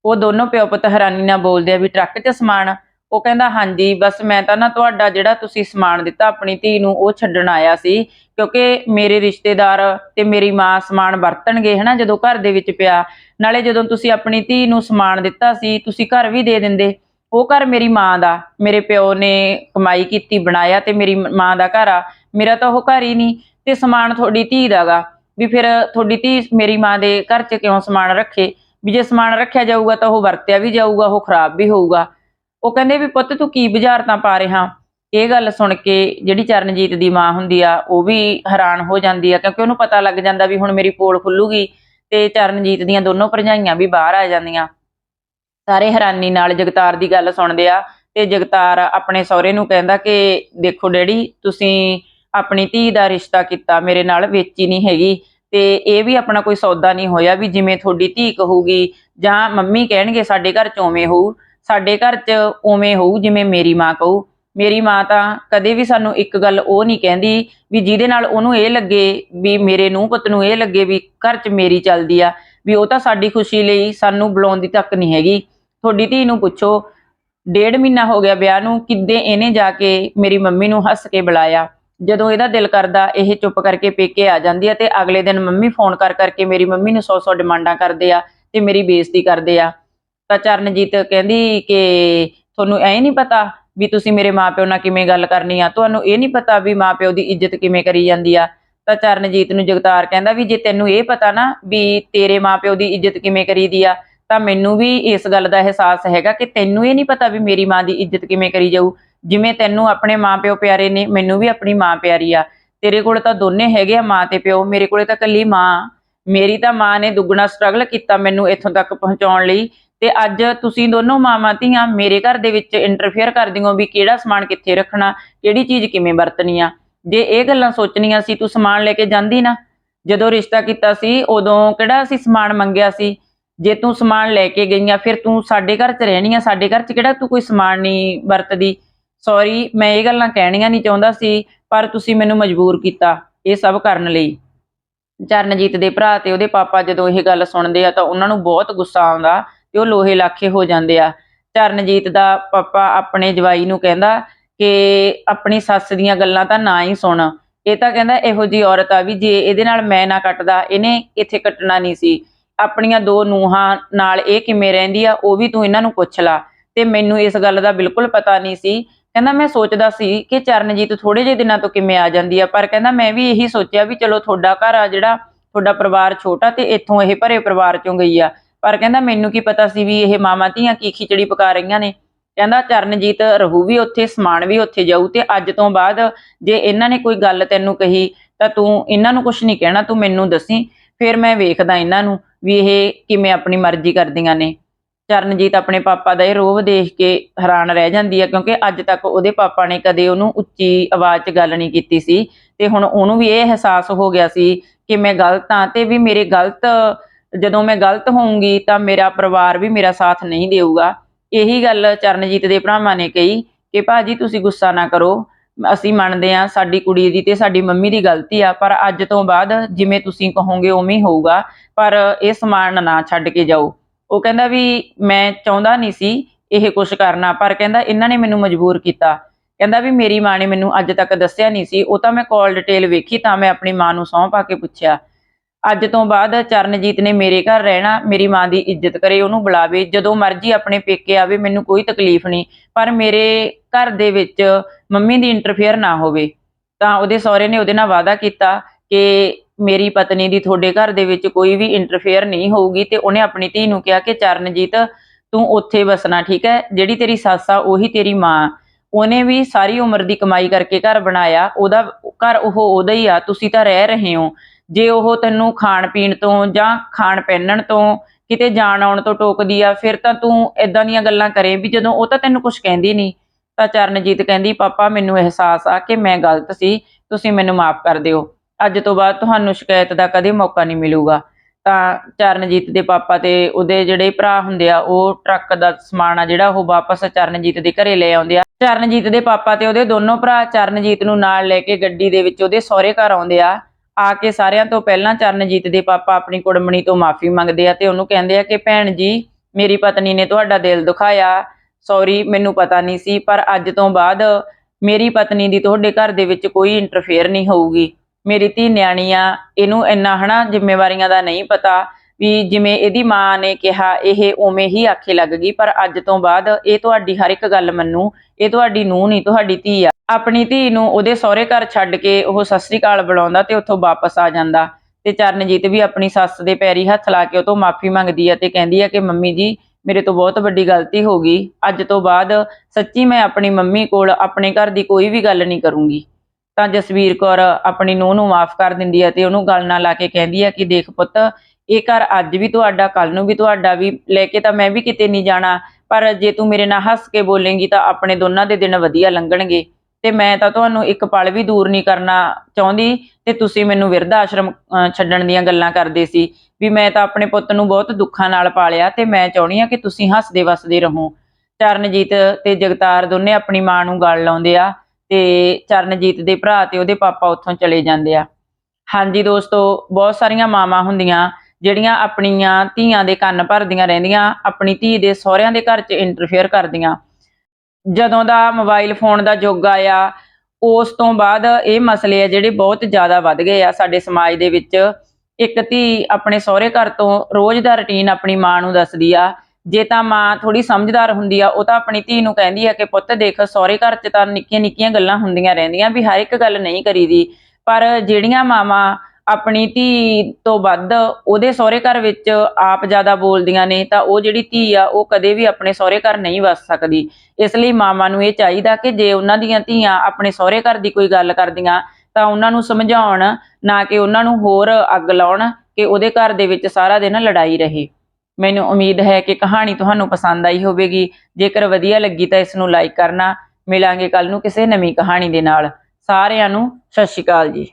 ਉਹ ਦੋਨੋਂ ਪਿਓ ਪੁੱਤ ਹੈਰਾਨੀ ਨਾਲ ਬੋਲਦੇ ਆ ਵੀ ਟਰੱਕ 'ਚ ਸਮਾਨ ਉਹ ਕਹਿੰਦਾ, ਹਾਂਜੀ, ਬਸ ਮੈਂ ਤਾਂ ਨਾ ਤੁਹਾਡਾ ਜਿਹੜਾ ਤੁਸੀਂ ਸਮਾਨ ਦਿੱਤਾ ਆਪਣੀ ਧੀ ਨੂੰ, ਉਹ ਛੱਡਣ ਆਇਆ ਸੀ, ਕਿਉਂਕਿ ਮੇਰੇ ਰਿਸ਼ਤੇਦਾਰ ਤੇ ਮੇਰੀ ਮਾਂ ਸਮਾਨ ਵਰਤਣਗੇ, ਹਨਾ, ਜਦੋਂ ਘਰ ਦੇ ਵਿੱਚ ਪਿਆ। ਨਾਲੇ ਜਦੋਂ ਤੁਸੀਂ ਆਪਣੀ ਧੀ ਨੂੰ ਸਮਾਨ ਦਿੱਤਾ ਸੀ, ਤੁਸੀਂ ਘਰ ਵੀ ਦੇ ਦਿੰਦੇ। ਉਹ ਘਰ ਮੇਰੀ ਮਾਂ ਦਾ, ਮੇਰੇ ਪਿਓ ਨੇ ਕਮਾਈ ਕੀਤੀ, ਬਣਾਇਆ ਤੇ ਮੇਰੀ ਮਾਂ ਦਾ ਘਰ ਆ। ਮੇਰਾ ਤਾਂ ਉਹ ਘਰ ਹੀ ਨਹੀਂ ਤੇ ਸਮਾਨ ਤੁਹਾਡੀ ਧੀ ਦਾਗਾ ਵੀ ਫਿਰ ਤੁਹਾਡੀ ਧੀ ਮੇਰੀ ਮਾਂ ਦੇ ਘਰ 'ਚ ਕਿਉਂ ਸਮਾਨ ਰੱਖੇ? ਵੀ ਜੇ ਸਮਾਨ ਰੱਖਿਆ ਜਾਊਗਾ ਤਾਂ ਉਹ ਵਰਤਿਆ ਵੀ ਜਾਊਗਾ, ਉਹ ਖਰਾਬ ਵੀ ਹੋਊਗਾ। ਉਹ ਕਹਿੰਦੇ ਵੀ ਪੁੱਤ ਤੂੰ ਕੀ ਬੁਝਾਰਤਾਂ ਪਾ ਰਿਹਾ? ਇਹ ਗੱਲ ਸੁਣ ਕੇ ਜਿਹੜੀ ਚਰਨਜੀਤ ਦੀ ਮਾਂ ਹੁੰਦੀ ਆ, ਉਹ ਵੀ ਹੈਰਾਨ ਹੋ ਜਾਂਦੀ ਆ, ਕਿਉਂਕਿ ਉਹਨੂੰ ਪਤਾ ਲੱਗ ਜਾਂਦਾ ਵੀ ਹੁਣ ਮੇਰੀ ਪੋਲ ਖੁੱਲੂਗੀ ਤੇ ਚਰਨਜੀਤ ਦੀਆਂ ਦੋਨੋਂ ਭਰਜਾਈਆਂ ਵੀ ਬਾਹਰ ਆ ਜਾਂਦੀਆਂ। ਸਾਰੇ ਹੈਰਾਨੀ ਨਾਲ ਜਗਤਾਰ ਦੀ ਗੱਲ ਸੁਣਦੇ ਆ ਤੇ ਜਗਤਾਰ ਆਪਣੇ ਸਹੁਰੇ ਨੂੰ ਕਹਿੰਦਾ ਕਿ ਦੇਖੋ ਡੈਡੀ, ਤੁਸੀਂ ਆਪਣੀ ਧੀ ਦਾ ਰਿਸ਼ਤਾ ਕੀਤਾ, ਮੇਰੇ ਨਾਲ ਵੇਚੀ ਨਹੀਂ ਹੈਗੀ ਤੇ ਇਹ ਵੀ ਆਪਣਾ ਕੋਈ ਸੌਦਾ ਨਹੀਂ ਹੋਇਆ ਵੀ ਜਿਵੇਂ ਤੁਹਾਡੀ ਧੀ ਕਹੂਗੀ ਜਾਂ ਮੰਮੀ ਕਹਿਣਗੇ ਸਾਡੇ ਘਰ ਚੋਵੇਂ ਹੋਊ। ਸਾਡੇ ਘਰ ਚ ਉਵੇਂ ਹੋਊ ਜਿਵੇਂ ਮੇਰੀ ਮਾਂ ਕਹੂ। ਮੇਰੀ ਮਾਂ ਤਾਂ ਕਦੇ ਵੀ ਸਾਨੂੰ ਇੱਕ ਗੱਲ ਉਹ ਨਹੀਂ ਕਹਿੰਦੀ ਵੀ ਜਿਹਦੇ ਨਾਲ ਉਹਨੂੰ ਇਹ ਲੱਗੇ ਵੀ ਮੇਰੇ ਨੂੰ ਪੁੱਤ ਨੂੰ ਇਹ ਲੱਗੇ ਵੀ ਘਰ ਚ ਮੇਰੀ ਚੱਲਦੀ ਆ, ਵੀ ਉਹ ਤਾਂ ਸਾਡੀ ਖੁਸ਼ੀ ਲਈ ਸਾਨੂੰ ਬੁਲਾਉਣ ਦੀ ਤੱਕ ਨਹੀਂ ਹੈਗੀ। ਤੁਹਾਡੀ ਧੀ ਨੂੰ ਪੁੱਛੋ, ਡੇਢ ਮਹੀਨਾ ਹੋ ਗਿਆ ਵਿਆਹ ਨੂੰ, ਕਿੱਦੇ ਇਹਨੇ ਜਾ ਕੇ ਮੇਰੀ ਮੰਮੀ ਨੂੰ ਹੱਸ ਕੇ ਬੁਲਾਇਆ? ਜਦੋਂ ਇਹਦਾ ਦਿਲ ਕਰਦਾ, ਇਹ ਚੁੱਪ ਕਰਕੇ ਪੇਕੇ ਆ ਜਾਂਦੀ ਆ ਤੇ ਅਗਲੇ ਦਿਨ ਮੰਮੀ ਫੋਨ ਕਰ ਕਰਕੇ ਮੇਰੀ ਮੰਮੀ ਨੂੰ 100-100 ਡਿਮਾਂਡਾਂ ਕਰਦੇ ਆ ਤੇ ਮੇਰੀ ਬੇਇੱਜ਼ਤੀ ਕਰਦੇ ਆ। ਤਾਂ ਚਰਨਜੀਤ ਕਹਿੰਦੀ ਕਿ ਤੁਹਾਨੂੰ ਐ ਨਹੀਂ ਪਤਾ ਵੀ ਤੁਸੀਂ ਮੇਰੇ ਮਾਪਿਓ ਨਾਲ ਕਿਵੇਂ ਗੱਲ ਕਰਨੀ ਆ? ਤੁਹਾਨੂੰ ਇਹ ਨਹੀਂ ਪਤਾ ਵੀ ਮਾਪਿਓ ਦੀ ਇੱਜ਼ਤ ਕਿਵੇਂ ਕਰੀ ਜਾਂਦੀ ਆ? ਤਾਂ ਚਰਨਜੀਤ ਨੂੰ ਜਗਤਾਰ ਕਹਿੰਦਾ ਵੀ ਜੇ ਤੈਨੂੰ ਇਹ ਪਤਾ ਨਾ ਵੀ ਤੇਰੇ ਮਾਪਿਓ ਦੀ ਇੱਜ਼ਤ ਕਿਵੇਂ ਕਰੀਦੀ ਆ, ਤਾਂ ਮੈਨੂੰ ਵੀ ਇਸ ਗੱਲ ਦਾ ਅਹਿਸਾਸ ਹੈਗਾ ਕਿ ਤੈਨੂੰ ਇਹ ਨਹੀਂ ਪਤਾ ਵੀ ਮੇਰੀ ਮਾਂ ਦੀ ਇੱਜ਼ਤ ਕਿਵੇਂ ਕਰੀ ਜਾਊ। ਜਿਵੇਂ ਤੈਨੂੰ ਆਪਣੇ ਮਾਪਿਓ ਪਿਆਰੇ ਨੇ, ਮੈਨੂੰ ਵੀ ਆਪਣੀ ਮਾਂ ਪਿਆਰੀ ਆ। ਤੇਰੇ ਕੋਲ ਤਾਂ ਦੋਨੇ ਹੈਗੇ ਆ ਮਾਂ ਤੇ ਪਿਓ, ਮੇਰੇ ਕੋਲੇ ਤਾਂ ਇਕੱਲੀ ਮਾਂ। ਮੇਰੀ ਤਾਂ ਮਾਂ ਨੇ ਦੁੱਗਣਾ ਸਟਰਗਲ ਕੀਤਾ ਮੈਨੂੰ ਇੱਥੋਂ ਤੱਕ ਪਹੁੰਚਾਉਣ ਲਈ। ਤੇ ਅੱਜ ਤੁਸੀਂ ਦੋਨੋਂ ਮਾਵਾਂ ਧੀਆਂ ਮੇਰੇ ਘਰ ਦੇ ਵਿੱਚ ਇੰਟਰਫੇਅਰ ਕਰਦੀਆਂ ਵੀ ਕਿਹੜਾ ਸਮਾਨ ਕਿੱਥੇ ਰੱਖਣਾ, ਕਿਹੜੀ ਚੀਜ਼ ਕਿਵੇਂ ਵਰਤਣੀ ਆ। ਜੇ ਇਹ ਗੱਲਾਂ ਸੋਚਣੀਆਂ ਸੀ, ਤੂੰ ਸਮਾਨ ਲੈ ਕੇ ਜਾਂਦੀ ਨਾ। ਜਦੋਂ ਰਿਸ਼ਤਾ ਕੀਤਾ ਸੀ, ਉਦੋਂ ਕਿਹੜਾ ਅਸੀਂ ਸਮਾਨ ਮੰਗਿਆ ਸੀ? ਜੇ ਤੂੰ ਸਮਾਨ ਲੈ ਕੇ ਗਈਆਂ, ਫਿਰ ਤੂੰ ਸਾਡੇ ਘਰ 'ਚ ਰਹਿਣੀ ਆ। ਸਾਡੇ ਘਰ 'ਚ ਕਿਹੜਾ ਤੂੰ ਕੋਈ ਸਮਾਨ ਨਹੀਂ ਵਰਤਦੀ। ਸੌਰੀ ਮੈਂ ਇਹ ਗੱਲਾਂ ਕਹਿਣੀਆਂ ਨਹੀਂ ਚਾਹੁੰਦਾ ਸੀ, ਪਰ ਤੁਸੀਂ ਮੈਨੂੰ ਮਜਬੂਰ ਕੀਤਾ ਇਹ ਸਭ ਕਰਨ ਲਈ। ਚਰਨਜੀਤ ਦੇ ਭਰਾ ਤੇ ਉਹਦੇ ਪਾਪਾ ਜਦੋਂ ਇਹ ਗੱਲ ਸੁਣਦੇ ਆ ਤਾਂ ਉਹਨਾਂ ਨੂੰ ਬਹੁਤ ਗੁੱਸਾ ਆਉਂਦਾ। ਤੇ ਉਹ ਲੋਹੇ ਲਾਖੇ ਹੋ ਜਾਂਦੇ ਆ। ਚਰਨਜੀਤ ਦਾ ਪਾਪਾ ਆਪਣੇ ਜਵਾਈ ਨੂੰ ਕਹਿੰਦਾ ਕਿ ਆਪਣੀ ਸੱਸ ਦੀਆਂ ਗੱਲਾਂ ਤਾਂ ਨਾ ਹੀ ਸੁਣ। ਇਹ ਤਾਂ ਕਹਿੰਦਾ ਇਹੋ ਜੀ ਔਰਤ ਆ ਵੀ ਜੇ ਇਹਦੇ ਨਾਲ ਮੈਂ ਨਾ ਕੱਟਦਾ, ਇਹਨੇ ਇੱਥੇ ਕੱਟਣਾ ਨਹੀਂ ਸੀ। ਆਪਣੀਆਂ ਦੋ ਨੂਹਾਂ ਨਾਲ ਇਹ ਕਿਵੇਂ ਰਹਿੰਦੀ ਆ, ਉਹ ਵੀ ਤੂੰ ਇਹਨਾਂ ਨੂੰ ਪੁੱਛ ਲਾ। ਤੇ ਮੈਨੂੰ ਇਸ ਗੱਲ ਦਾ ਬਿਲਕੁਲ ਪਤਾ ਨਹੀਂ ਸੀ। ਕਹਿੰਦਾ ਮੈਂ ਸੋਚਦਾ ਸੀ ਕਿ ਚਰਨਜੀਤ ਥੋੜੇ ਜਿਹੇ ਦਿਨਾਂ ਤੋਂ ਕਿਵੇਂ ਆ ਜਾਂਦੀ ਆ, ਪਰ ਕਹਿੰਦਾ ਮੈਂ ਵੀ ਇਹੀ ਸੋਚਿਆ ਵੀ ਚਲੋ ਤੁਹਾਡਾ ਘਰ ਆ ਜਿਹੜਾ, ਤੁਹਾਡਾ ਪਰਿਵਾਰ ਛੋਟਾ ਤੇ ਇੱਥੋਂ ਇਹ ਭਰੇ ਪਰਿਵਾਰ ਚੋਂ ਗਈ ਆ। ਪਰ ਕਹਿੰਦਾ ਮੈਨੂੰ ਕੀ ਪਤਾ ਸੀ ਵੀ ਇਹ ਮਾਮਾ ਧੀਆਂ ਕੀ ਖਿਚੜੀ ਪਕਾ ਰਹੀਆਂ ਨੇ। ਕਹਿੰਦਾ ਚਰਨਜੀਤ ਰਹੂ ਵੀ ਉੱਥੇ, ਸਮਾਨ ਵੀ ਉੱਥੇ ਜਾਊ ਤੇ ਅੱਜ ਤੋਂ ਬਾਅਦ ਜੇ ਇਹਨਾਂ ਨੇ ਕੋਈ ਗੱਲ ਤੈਨੂੰ ਕਹੀ ਤਾਂ ਤੂੰ ਇਹਨਾਂ ਨੂੰ ਕੁਝ ਨਹੀਂ ਕਹਿਣਾ, ਤੂੰ ਮੈਨੂੰ ਦੱਸੀ, ਫਿਰ ਮੈਂ ਵੇਖਦਾ ਇਹਨਾਂ ਨੂੰ ਵੀ ਇਹ ਕਿਵੇਂ ਆਪਣੀ ਮਰਜ਼ੀ ਕਰਦੀਆਂ ਨੇ। ਚਰਨਜੀਤ ਆਪਣੇ ਪਾਪਾ ਦਾ ਇਹ ਰੋਹ ਦੇਖ ਕੇ ਹੈਰਾਨ ਰਹਿ ਜਾਂਦੀ ਹੈ ਕਿਉਂਕਿ ਅੱਜ ਤੱਕ ਉਹਦੇ ਪਾਪਾ ਨੇ ਕਦੇ ਉਹਨੂੰ ਉੱਚੀ ਆਵਾਜ਼ 'ਚ ਗੱਲ ਨਹੀਂ ਕੀਤੀ ਸੀ ਤੇ ਹੁਣ ਉਹਨੂੰ ਵੀ ਇਹ ਅਹਿਸਾਸ ਹੋ ਗਿਆ ਸੀ ਕਿ ਮੈਂ ਗਲਤ ਹਾਂ ਤੇ ਵੀ ਮੇਰੇ ਗਲਤ ਜਦੋਂ ਮੈਂ ਗਲਤ ਹੋਊਂਗੀ ਤਾਂ ਮੇਰਾ ਪਰਿਵਾਰ ਵੀ ਮੇਰਾ ਸਾਥ ਨਹੀਂ ਦੇਊਗਾ। ਇਹੀ ਗੱਲ ਚਰਨਜੀਤ ਦੇ ਭਰਾਵਾਂ ਨੇ ਕਹੀ ਕਿ ਭਾਜੀ ਤੁਸੀਂ ਗੁੱਸਾ ਨਾ ਕਰੋ। ਅਸੀਂ ਮੰਨਦੇ ਹਾਂ ਸਾਡੀ ਕੁੜੀ ਦੀ ਤੇ ਸਾਡੀ ਮੰਮੀ ਦੀ ਗਲਤੀ ਆ, ਪਰ ਅੱਜ ਤੋਂ ਬਾਅਦ ਜਿਵੇਂ ਤੁਸੀਂ ਕਹੋਗੇ ਉਵੇਂ ਹੀ ਹੋਊਗਾ। ਪਰ ਇਹ ਸਮਾਨ ਨਾ ਛੱਡ ਕੇ ਜਾਓ। ਉਹ ਕਹਿੰਦਾ ਵੀ ਮੈਂ ਚਾਹੁੰਦਾ ਨਹੀਂ ਸੀ ਇਹ ਕੁਝ ਕਰਨਾ, ਪਰ ਕਹਿੰਦਾ ਇਹਨਾਂ ਨੇ ਮੈਨੂੰ ਮਜਬੂਰ ਕੀਤਾ। ਕਹਿੰਦਾ ਵੀ ਮੇਰੀ ਮਾਂ ਨੇ ਮੈਨੂੰ ਅੱਜ ਤੱਕ ਦੱਸਿਆ ਨਹੀਂ ਸੀ। ਉਹ ਤਾਂ ਮੈਂ ਕਾਲ ਡਿਟੇਲ ਵੇਖੀ ਤਾਂ ਮੈਂ ਆਪਣੀ ਮਾਂ ਨੂੰ ਸਹੁੰ ਪਾ ਕੇ ਪੁੱਛਿਆ। ਅੱਜ ਤੋਂ ਬਾਅਦ ਚਰਨਜੀਤ ਨੇ ਮੇਰੇ ਘਰ ਰਹਿਣਾ, ਮੇਰੀ ਮਾਂ ਦੀ ਇੱਜ਼ਤ ਕਰੇ, ਉਹਨੂੰ ਬੁਲਾਵੇ, ਜਦੋਂ ਮਰਜ਼ੀ ਆਪਣੇ ਪੇਕੇ ਆਵੇ, ਮੈਨੂੰ ਕੋਈ ਤਕਲੀਫ ਨਹੀਂ। ਪਰ ਮੇਰੇ ਘਰ ਦੇ ਵਿੱਚ ਮੰਮੀ ਦੀ ਇੰਟਰਫੇਅਰ ਨਾ ਹੋਵੇ, ਤਾਂ ਉਹਦੇ ਸਹੁਰੇ ਨੇ ਉਹਦੇ ਨਾਲ ਵਾਅਦਾ ਕੀਤਾ ਕਿ ਮੇਰੀ ਪਤਨੀ ਦੀ ਤੁਹਾਡੇ ਘਰ ਦੇ ਵਿੱਚ ਕੋਈ ਵੀ ਇੰਟਰਫੇਅਰ ਨਹੀਂ ਹੋਊਗੀ ਤੇ ਉਹਨੇ ਆਪਣੀ ਧੀ ਨੂੰ ਕਿਹਾ ਕਿ ਚਰਨਜੀਤ, ਤੂੰ ਉੱਥੇ ਵਸਣਾ, ਠੀਕ ਹੈ? ਜਿਹੜੀ ਤੇਰੀ ਸੱਸ ਆ, ਉਹੀ ਤੇਰੀ ਮਾਂ। ਉਹਨੇ ਵੀ ਸਾਰੀ ਉਮਰ ਦੀ ਕਮਾਈ ਕਰਕੇ ਘਰ ਬਣਾਇਆ, ਉਹਦਾ ਘਰ ਉਹ ਉਹਦਾ ਹੀ ਆ, ਤੁਸੀਂ ਤਾਂ ਰਹਿ ਰਹੇ ਹੋ। ਜੇ ਉਹ ਤੈਨੂੰ ਖਾਣ ਪੀਣ ਤੋਂ ਜਾਂ ਖਾਣ ਪਹਿਨਣ ਤੋਂ ਕਿਤੇ ਜਾਣ ਆਉਣ ਤੋਂ ਟੋਕਦੀ ਆ, ਫਿਰ ਤਾਂ ਤੂੰ ਇਦਾਂ ਦੀਆਂ ਗੱਲਾਂ ਕਰੇ ਵੀ ਜਦੋਂ ਉਹ ਤਾਂ ਤੈਨੂੰ ਕੁਝ ਕਹਿੰਦੀ ਨਹੀਂ। ਤਾਂ ਚਰਨਜੀਤ ਕਹਿੰਦੀ, ਪਾਪਾ, ਮੈਨੂੰ ਅਹਿਸਾਸ ਆ ਕਿ ਮੈਂ ਗਲਤ ਸੀ, ਤੁਸੀਂ ਮੈਨੂੰ ਮਾਫ ਕਰ ਦਿਓ। ਅੱਜ ਤੋਂ ਬਾਅਦ ਤੁਹਾਨੂੰ ਸ਼ਿਕਾਇਤ ਦਾ ਕਦੇ ਮੌਕਾ ਨਹੀਂ ਮਿਲੂਗਾ। ਤਾਂ ਚਰਨਜੀਤ ਦੇ ਪਾਪਾ ਤੇ ਉਹਦੇ ਜਿਹੜੇ ਭਰਾ ਹੁੰਦੇ ਆ, ਉਹ ਟਰੱਕ ਦਾ ਸਮਾਨ ਆ ਜਿਹੜਾ ਉਹ ਵਾਪਸ ਚਰਨਜੀਤ ਦੇ ਘਰੇ ਲੈ ਆਉਂਦੇ ਆ। ਚਰਨਜੀਤ ਦੇ ਪਾਪਾ ਤੇ ਉਹਦੇ ਦੋਨੋਂ ਭਰਾ ਚਰਨਜੀਤ ਨੂੰ ਨਾਲ ਲੈ ਕੇ ਗੱਡੀ ਦੇ ਵਿੱਚ ਉਹਦੇ ਸਹੁਰੇ ਘਰ ਆਉਂਦੇ ਆ। ਆ ਕੇ ਸਾਰਿਆਂ ਤੋਂ ਪਹਿਲਾਂ ਚਰਨਜੀਤ ਦੇ ਪਾਪਾ ਆਪਣੀ ਕੁੜਮਣੀ ਤੋਂ ਮਾਫੀ ਮੰਗਦੇ ਆ ਤੇ ਉਹਨੂੰ ਕਹਿੰਦੇ ਆ ਕਿ ਭੈਣ ਜੀ, ਮੇਰੀ ਪਤਨੀ ਨੇ ਤੁਹਾਡਾ ਦਿਲ ਦੁਖਾਇਆ। ਸੌਰੀ ਮੈਨੂੰ ਪਤਾ ਨਹੀਂ ਸੀ, ਪਰ ਅੱਜ ਤੋਂ ਬਾਅਦ ਮੇਰੀ ਪਤਨੀ ਦੀ ਤੁਹਾਡੇ ਘਰ ਦੇ ਵਿੱਚ ਕੋਈ ਇੰਟਰਫੇਅਰ ਨਹੀਂ ਹੋਊਗੀ। ਮੇਰੀ ਧੀ ਨਿਆਣੀ ਆ, ਇਹਨੂੰ ਇੰਨਾ ਹਨਾ ਜ਼ਿੰਮੇਵਾਰੀਆਂ ਦਾ ਨਹੀਂ ਪਤਾ। ਵੀ ਜਿਵੇਂ ਇਹਦੀ ਮਾਂ ਨੇ ਕਿਹਾ, ਇਹ ਉਵੇਂ ਹੀ ਆਖੇ ਲੱਗ ਗਈ, ਪਰ ਅੱਜ ਤੋਂ ਬਾਅਦ ਇਹ ਤੁਹਾਡੀ ਹਰ ਇੱਕ ਗੱਲ ਮੰਨੂ, ਇਹ ਤੁਹਾਡੀ ਨੂੰਹ ਨਹੀਂ ਤੁਹਾਡੀ ਧੀ ਆ। ਆਪਣੀ ਧੀ ਨੂੰ ਉਹਦੇ ਸਹੁਰੇ ਘਰ ਛੱਡ ਕੇ ਉਹ ਸਤਿ ਸ੍ਰੀ ਅਕਾਲ ਬੁਲਾਉਂਦਾ ਤੇ ਉੱਥੋਂ ਵਾਪਸ ਆ ਜਾਂਦਾ। ਤੇ ਚਰਨਜੀਤ ਵੀ ਆਪਣੀ ਸੱਸ ਦੇ ਪੈਰੀ ਹੱਥ ਲਾ ਕੇ ਉਹ ਤੋਂ ਮਾਫੀ ਮੰਗਦੀ ਆ ਤੇ ਕਹਿੰਦੀ ਆ ਕਿ ਮੰਮੀ ਜੀ, ਮੇਰੇ ਤੋਂ ਬਹੁਤ ਵੱਡੀ ਗਲਤੀ ਹੋ ਗਈ। ਅੱਜ ਤੋਂ ਬਾਅਦ ਸੱਚੀ ਮੈਂ ਆਪਣੀ ਮੰਮੀ ਕੋਲ ਆਪਣੇ ਘਰ ਦੀ ਕੋਈ ਵੀ ਗੱਲ ਨਹੀਂ ਕਰੂੰਗੀ। ਤਾਂ ਜਸਵੀਰ ਕੌਰ ਆਪਣੀ ਨੂੰਹ ਨੂੰ ਮਾਫ ਕਰ ਦਿੰਦੀ ਹੈ ਤੇ ਉਹਨੂੰ ਗੱਲ ਨਾਲ ਲਾ ਕੇ ਕਹਿੰਦੀ ਹੈ ਕਿ ਦੇਖ ਪੁੱਤ ਇਹ ਘਰ ਅੱਜ ਵੀ ਤੁਹਾਡਾ ਕੱਲ ਨੂੰ ਵੀ ਤੁਹਾਡਾ ਵੀ, ਲੈ ਕੇ ਤਾਂ ਮੈਂ ਵੀ ਕਿਤੇ ਨਹੀਂ ਜਾਣਾ। ਪਰ ਜੇ ਤੂੰ ਮੇਰੇ ਨਾਲ ਹੱਸ ਕੇ ਬੋਲੇਂਗੀ ਤਾਂ ਆਪਣੇ ਦੋਨਾਂ ਦੇ ਦਿਨ ਵਧੀਆ ਲੰਘਣਗੇ। ਤੇ ਮੈਂ ਤਾਂ ਤੁਹਾਨੂੰ ਇੱਕ ਪਲ ਵੀ ਦੂਰ ਨਹੀਂ ਕਰਨਾ ਚਾਹੁੰਦੀ। ਤੇ ਤੁਸੀਂ ਮੈਨੂੰ ਵਿਰਧ ਆਸ਼ਰਮ ਛੱਡਣ ਦੀਆਂ ਗੱਲਾਂ ਕਰਦੇ ਸੀ ਵੀ ਮੈਂ ਤਾਂ ਆਪਣੇ ਪੁੱਤ ਨੂੰ ਬਹੁਤ ਦੁੱਖਾਂ ਨਾਲ ਪਾਲਿਆ ਤੇ ਮੈਂ ਚਾਹੁੰਦੀ ਆ ਕਿ ਤੁਸੀਂ ਹੱਸਦੇ ਵਸਦੇ ਰਹੋ। ਚਰਨਜੀਤ ਤੇ ਜਗਤਾਰ ਦੋਨੇ ਆਪਣੀ ਮਾਂ ਨੂੰ ਗਲ ਲਾਉਂਦੇ ਆ ਤੇ ਚਰਨਜੀਤ ਦੇ ਭਰਾ ਤੇ ਉਹਦੇ ਪਾਪਾ ਉੱਥੋਂ ਚਲੇ ਜਾਂਦੇ ਆ। ਹਾਂਜੀ ਦੋਸਤੋ, ਬਹੁਤ ਸਾਰੀਆਂ ਮਾਵਾਂ ਹੁੰਦੀਆਂ। ਜਿਹੜੀਆਂ ਆਪਣੀਆਂ ਧੀਆਂ ਦੇ ਕੰਨ ਭਰਦੀਆਂ ਰਹਿੰਦੀਆਂ, ਆਪਣੀ ਧੀ ਦੇ ਸਹੁਰਿਆਂ ਦੇ ਘਰ 'ਚ ਇੰਟਰਫੇਅਰ ਕਰਦੀਆਂ। ਜਦੋਂ ਦਾ ਮੋਬਾਈਲ ਫੋਨ ਦਾ ਯੁੱਗ ਆਇਆ, ਉਸ ਤੋਂ ਬਾਅਦ ਇਹ ਮਸਲੇ ਆ ਜਿਹੜੇ ਬਹੁਤ ਜ਼ਿਆਦਾ ਵੱਧ ਗਏ ਆ ਸਾਡੇ ਸਮਾਜ ਦੇ ਵਿੱਚ। ਇੱਕ ਧੀ ਆਪਣੇ ਸਹੁਰੇ ਘਰ ਤੋਂ ਰੋਜ਼ ਦਾ ਰੁਟੀਨ ਆਪਣੀ ਮਾਂ ਨੂੰ ਦੱਸਦੀ ਆ। ਜੇ ਤਾਂ ਮਾਂ ਥੋੜੀ ਸਮਝਦਾਰ ਹੁੰਦੀ ਆ, ਉਹ ਤਾਂ ਆਪਣੀ ਧੀ ਨੂੰ ਕਹਿੰਦੀ ਆ ਕਿ ਪੁੱਤ ਦੇਖ, ਸਹੁਰੇ ਘਰ 'ਚ ਤਾਂ ਨਿੱਕੀਆਂ ਨਿੱਕੀਆਂ ਗੱਲਾਂ ਹੁੰਦੀਆਂ ਰਹਿੰਦੀਆਂ ਵੀ ਹਰ ਇੱਕ ਗੱਲ ਨਹੀਂ ਕਰੀਦੀ। ਪਰ ਜਿਹੜੀਆਂ ਮਾਵਾਂ ਆਪਣੀ ਧੀ ਤੋਂ ਵੱਧ ਉਹਦੇ ਸਹੁਰੇ ਘਰ ਵਿੱਚ ਆਪ ਜ਼ਿਆਦਾ ਬੋਲਦੀਆਂ ਨੇ, ਤਾਂ ਉਹ ਜਿਹੜੀ ਧੀ ਆ, ਉਹ ਕਦੇ ਵੀ ਆਪਣੇ ਸਹੁਰੇ ਘਰ ਨਹੀਂ ਵੱਸ ਸਕਦੀ। ਇਸ ਲਈ ਮਾਵਾਂ ਨੂੰ ਇਹ ਚਾਹੀਦਾ ਕਿ ਜੇ ਉਹਨਾਂ ਦੀਆਂ ਧੀਆਂ ਆਪਣੇ ਸਹੁਰੇ ਘਰ ਦੀ ਕੋਈ ਗੱਲ ਕਰਦੀਆਂ, ਤਾਂ ਉਹਨਾਂ ਨੂੰ ਸਮਝਾਉਣ, ਨਾ ਕਿ ਉਹਨਾਂ ਨੂੰ ਹੋਰ ਅੱਗ ਲਾਉਣ ਕਿ ਉਹਦੇ ਘਰ ਦੇ ਵਿੱਚ ਸਾਰਾ ਦਿਨ ਲੜਾਈ ਰਹੇ। ਮੈਨੂੰ ਉਮੀਦ ਹੈ ਕਿ ਕਹਾਣੀ ਤੁਹਾਨੂੰ ਪਸੰਦ ਆਈ ਹੋਵੇਗੀ। ਜੇਕਰ ਵਧੀਆ ਲੱਗੀ ਤਾਂ ਇਸ ਨੂੰ ਲਾਈਕ ਕਰਨਾ। ਮਿਲਾਂਗੇ ਕੱਲ ਨੂੰ ਕਿਸੇ ਨਵੀਂ ਕਹਾਣੀ ਦੇ ਨਾਲ। ਸਾਰਿਆਂ ਨੂੰ ਸਤਿ ਸ਼੍ਰੀ ਅਕਾਲ ਜੀ।